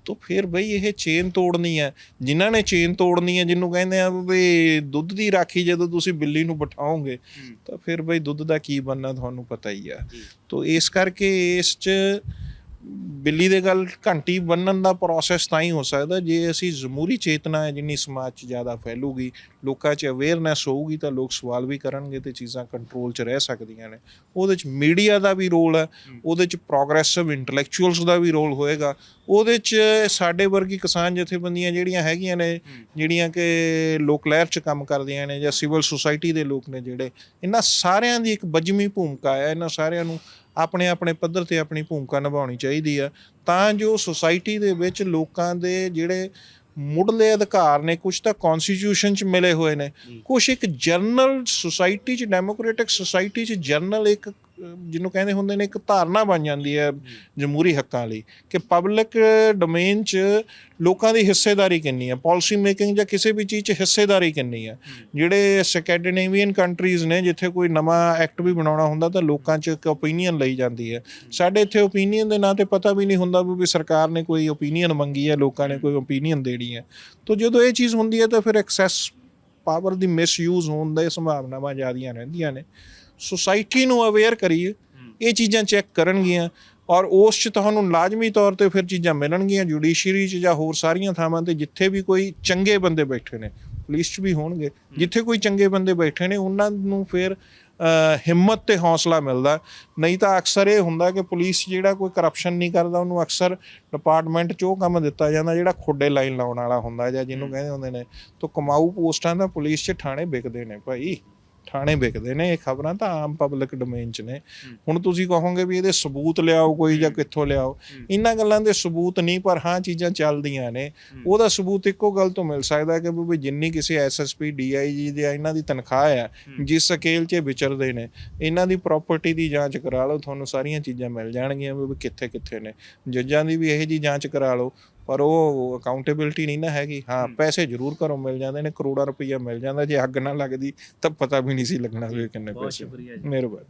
ਤਾਂ ਫਿਰ ਬਈ ਇਹ ਚੇਨ ਤੋੜਨੀ ਹੈ ਜਿਨ੍ਹਾਂ ਨੇ ਚੇਨ ਤੋੜਨੀ ਹੈ ਜਿਹਨੂੰ ਕਹਿੰਦੇ ਆ ਵੀ ਦੁੱਧ ਦੀ ਰਾਖੀ ਜਦੋਂ ਤੁਸੀਂ ਬਿੱਲੀ ਨੂੰ ਬਿਠਾਓਗੇ ਤਾਂ ਫਿਰ ਬਈ ਦੁੱਧ ਦਾ ਕੀ ਬਣਨਾ ਤੁਹਾਨੂੰ ਪਤਾ ਹੀ ਆ। ਤਾਂ ਇਸ ਕਰਕੇ ਇਸ 'ਚ ਬਿੱਲੀ ਦੇ ਗੱਲ ਘੰਟੀ ਬੰਨਣ ਦਾ ਪ੍ਰੋਸੈਸ ਤਾਂ ਹੀ ਹੋ ਸਕਦਾ ਜੇ ਅਸੀਂ ਜਮਹੂਰੀ ਚੇਤਨਾ ਹੈ ਜਿੰਨੀ ਸਮਾਜ 'ਚ ਜ਼ਿਆਦਾ ਫੈਲੂਗੀ ਲੋਕਾਂ 'ਚ ਅਵੇਅਰਨੈਸ ਹੋਊਗੀ ਤਾਂ ਲੋਕ ਸਵਾਲ ਵੀ ਕਰਨਗੇ ਤੇ ਚੀਜ਼ਾਂ ਕੰਟਰੋਲ 'ਚ ਰਹਿ ਸਕਦੀਆਂ ਨੇ। ਉਹਦੇ 'ਚ ਮੀਡੀਆ ਦਾ ਵੀ ਰੋਲ ਹੈ ਉਹਦੇ 'ਚ ਪ੍ਰੋਗਰੈਸਿਵ ਇੰਟੈਲੈਕਚੁਅਲਸ ਦਾ ਵੀ ਰੋਲ ਹੋਏਗਾ ਉਹਦੇ 'ਚ ਸਾਡੇ ਵਰਗੀ ਕਿਸਾਨ ਜਥੇਬੰਦੀਆਂ ਜਿਹੜੀਆਂ ਹੈਗੀਆਂ ਨੇ ਜਿਹੜੀਆਂ ਕਿ ਲੋਕ ਲਹਿਰ 'ਚ ਕੰਮ ਕਰਦੀਆਂ ਨੇ ਜਾਂ ਸਿਵਲ ਸੁਸਾਇਟੀ ਦੇ ਲੋਕ ਨੇ ਜਿਹੜੇ ਇਹਨਾਂ ਸਾਰਿਆਂ ਦੀ ਇੱਕ ਬੱਜਵੀਂ ਭੂਮਿਕਾ ਹੈ ਇਹਨਾਂ ਸਾਰਿਆਂ ਨੂੰ ਆਪਣੇ ਆਪਣੇ ਪੱਧਰ ਤੇ ਆਪਣੀ ਭੂਮਿਕਾ ਨਿਭਾਉਣੀ ਚਾਹੀਦੀ ਆ। ਤਾਂ ਜੋ ਸੁਸਾਇਟੀ ਦੇ ਵਿੱਚ ਲੋਕਾਂ ਦੇ ਜਿਹੜੇ ਮੁੱਢਲੇ ਅਧਿਕਾਰ ਨੇ ਕੁਝ ਤਾਂ ਕਨਸਟੀਟਿਊਸ਼ਨ 'ਚ ਮਿਲੇ ਹੋਏ ਨੇ। ਕੁਝ ਇੱਕ ਜਰਨਲ ਸੁਸਾਇਟੀ 'ਚ ਡੈਮੋਕ੍ਰੈਟਿਕ ਸੁਸਾਇਟੀ 'ਚ ਜਰਨਲ ਇੱਕ ਜਿਹਨੂੰ ਕਹਿੰਦੇ ਹੁੰਦੇ ਨੇ ਇੱਕ ਧਾਰਨਾ ਬਣ ਜਾਂਦੀ ਹੈ ਜਮਹੂਰੀ ਹੱਕਾਂ ਲਈ ਕਿ ਪਬਲਿਕ ਡੋਮੇਨ 'ਚ ਲੋਕਾਂ ਦੀ ਹਿੱਸੇਦਾਰੀ ਕਿੰਨੀ ਹੈ ਪਾਲਿਸੀ ਮੇਕਿੰਗ ਜਾਂ ਕਿਸੇ ਵੀ ਚੀਜ਼ 'ਚ ਹਿੱਸੇਦਾਰੀ ਕਿੰਨੀ ਹੈ। ਜਿਹੜੇ ਸਕੈਂਡੀਨੇਵੀਅਨ ਕੰਟਰੀਜ਼ ਨੇ ਜਿੱਥੇ ਕੋਈ ਨਵਾਂ ਐਕਟ ਵੀ ਬਣਾਉਣਾ ਹੁੰਦਾ ਤਾਂ ਲੋਕਾਂ 'ਚ ਇੱਕ ਓਪੀਨੀਅਨ ਲਈ ਜਾਂਦੀ ਹੈ। ਸਾਡੇ ਇੱਥੇ ਓਪੀਨੀਅਨ ਦੇ ਨਾਂ ਤੇ ਪਤਾ ਵੀ ਨਹੀਂ ਹੁੰਦਾ ਵੀ ਵੀ ਸਰਕਾਰ ਨੇ ਕੋਈ ਓਪੀਨੀਅਨ ਮੰਗੀ ਹੈ ਲੋਕਾਂ ਨੇ ਕੋਈ ਓਪੀਨੀਅਨ ਦੇਣੀ ਹੈ। ਤਾਂ ਜਦੋਂ ਇਹ ਚੀਜ਼ ਹੁੰਦੀ ਹੈ ਤਾਂ ਫਿਰ ਐਕਸੈਸ ਪਾਵਰ ਦੀ ਮਿਸਯੂਜ਼ ਹੋਣ ਦੀ ਸੰਭਾਵਨਾਵਾਂ ਜ਼ਿਆਦੀਆਂ ਰਹਿੰਦੀਆਂ ਨੇ। ਸੁਸਾਇਟੀ ਨੂੰ ਅਵੇਅਰ ਕਰੀਏ, ਇਹ ਚੀਜ਼ਾਂ ਚੈੱਕ ਕਰਨਗੀਆਂ ਔਰ ਉਸ 'ਚ ਤੁਹਾਨੂੰ ਲਾਜ਼ਮੀ ਤੌਰ ਤੇ ਫਿਰ ਚੀਜ਼ਾਂ ਮਿਲਣਗੀਆਂ ਜੁਡੀਸ਼ਰੀ 'ਚ ਜਾਂ ਹੋਰ ਸਾਰੀਆਂ ਥਾਵਾਂ ਤੇ ਜਿੱਥੇ ਵੀ ਕੋਈ ਚੰਗੇ ਬੰਦੇ ਬੈਠੇ ਨੇ ਪੁਲਿਸ 'ਚ ਵੀ ਹੋਣਗੇ। ਜਿੱਥੇ ਕੋਈ ਚੰਗੇ ਬੰਦੇ ਬੈਠੇ ਨੇ, ਉਹਨਾਂ ਨੂੰ ਫਿਰ ਹਿੰਮਤ ਤੇ ਹੌਸਲਾ ਮਿਲਦਾ। ਨਹੀਂ ਤਾਂ ਅਕਸਰ ਇਹ ਹੁੰਦਾ ਕਿ ਪੁਲਿਸ ਜਿਹੜਾ ਕੋਈ ਕਰਪਸ਼ਨ ਨਹੀਂ ਕਰਦਾ ਉਹਨੂੰ ਅਕਸਰ ਡਿਪਾਰਟਮੈਂਟ 'ਚ ਉਹ ਕੰਮ ਦਿੱਤਾ ਜਾਂਦਾ ਜਿਹੜਾ ਖੁੱਡੇ ਲਾਈਨ ਲਾਉਣ ਵਾਲਾ ਹੁੰਦਾ ਜਾਂ ਜਿਹਨੂੰ ਕਹਿੰਦੇ ਹੁੰਦੇ ਨੇ। ਤਾਂ ਕਮਾਊ ਪੋਸਟਾਂ ਦਾ ਪੁਲਿਸ 'ਚ ਥਾਣੇ ਵਿਕਦੇ ਨੇ ਭਾਈ। ਥਾਣੇ ਵਿਕਦੇ ਨੇ ਇਹ ਖਬਰਾਂ ਤਾਂ ਆਮ ਪਬਲਿਕ ਡੋਮੇਨ 'ਚ ਨੇ। ਹੁਣ ਤੁਸੀਂ ਕਹੋਗੇ ਵੀ ਇਹਦੇ ਸਬੂਤ ਲਿਆਓ ਕੋਈ ਜਾਂ ਕਿੱਥੋਂ ਲਿਆਓ ਇਹਨਾਂ ਗੱਲਾਂ ਦੇ ਸਬੂਤ ਨਹੀਂ ਪਰ ਹਾਂ ਚੀਜ਼ਾਂ ਚੱਲਦੀਆਂ ਨੇ। ਉਹਦਾ ਸਬੂਤ ਇੱਕੋ ਗੱਲ ਤੋਂ ਮਿਲ ਸਕਦਾ ਕਿ ਵੀ ਜਿੰਨੀ ਕਿਸੇ ਐਸਐਸਪੀ ਡੀਆਈਜੀ ਦੀ ਇਹਨਾਂ ਦੀ ਤਨਖਾਹ ਹੈ। ਜਿਸ ਸਕੇਲ 'ਚ ਵਿਚਰਦੇ ਨੇ ਇਹਨਾਂ ਦੀ ਪ੍ਰਾਪਰਟੀ ਦੀ ਜਾਂਚ ਕਰਾ ਲਓ ਤੁਹਾਨੂੰ ਸਾਰੀਆਂ ਚੀਜ਼ਾਂ ਮਿਲ ਜਾਣਗੀਆਂ ਵੀ ਕਿੱਥੇ ਕਿੱਥੇ ਨੇ। ਜੱਜਾਂ ਦੀ ਵੀ ਇਹੋ ਜੀ ਜਾਂਚ ਕਰਾ ਲਓ ਪਰ ਉਹ ਅਕਾਊਂਟੇਬਿਲਟੀ ਨਹੀਂ ਨਾ ਹੈਗੀ। ਹਾਂ ਪੈਸੇ ਜ਼ਰੂਰ ਘਰੋਂ ਮਿਲ ਜਾਂਦੇ ਨੇ ਕਰੋੜਾਂ ਰੁਪਈਆ ਮਿਲ ਜਾਂਦਾ ਜੇ ਅੱਗ ਨਾ ਲੱਗਦੀ ਤਾਂ ਪਤਾ ਵੀ ਨਹੀਂ ਸੀ ਲੱਗਣਾ ਵੀ ਇਹ ਕਿੰਨੇ ਪੈਸੇ। ਮਿਹਰਬਾਨੀ।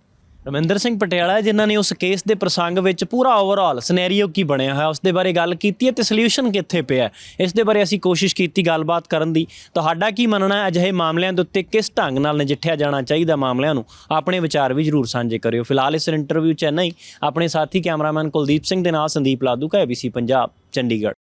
ਰਮਿੰਦਰ ਸਿੰਘ ਪਟਿਆਲਾ ਜਿਨ੍ਹਾਂ ਨੇ ਉਸ ਕੇਸ ਦੇ ਪ੍ਰਸੰਗ ਵਿੱਚ ਪੂਰਾ ਓਵਰਆਲ ਸਿਨੈਰੀਓ ਕੀ ਬਣਿਆ ਹੋਇਆ ਉਸ ਦੇ ਬਾਰੇ ਗੱਲ ਕੀਤੀ ਹੈ ਤੇ ਸੋਲੂਸ਼ਨ ਕਿੱਥੇ ਪਿਆ ਹੈ। ਇਸ ਦੇ ਬਾਰੇ ਅਸੀਂ ਕੋਸ਼ਿਸ਼ ਕੀਤੀ ਗੱਲਬਾਤ ਕਰਨ ਦੀ। ਤੁਹਾਡਾ ਕੀ ਮੰਨਣਾ ਹੈ? ਅਜਿਹੇ ਮਾਮਲਿਆਂ ਦੇ ਉੱਤੇ ਕਿਸ ਢੰਗ ਨਾਲ ਨਜਿੱਠਿਆ ਜਾਣਾ ਚਾਹੀਦਾ ਮਾਮਲਿਆਂ ਨੂੰ? ਆਪਣੇ ਵਿਚਾਰ ਵੀ ਜਰੂਰ ਸਾਂਝੇ ਕਰਿਓ। ਫਿਲਹਾਲ ਇਸ ਇੰਟਰਵਿਊ ਚੈਨਈ ਆਪਣੇ ਸਾਥੀ ਕੈਮਰਾਮੈਨ ਕੁਲਦੀਪ ਸਿੰਘ ਦੇ ਨਾਲ ਸੰਦੀਪ ਲਾਦੂ ਕਾ ABC ਪੰਜਾਬ ਚੰਡੀਗੜ੍ਹ।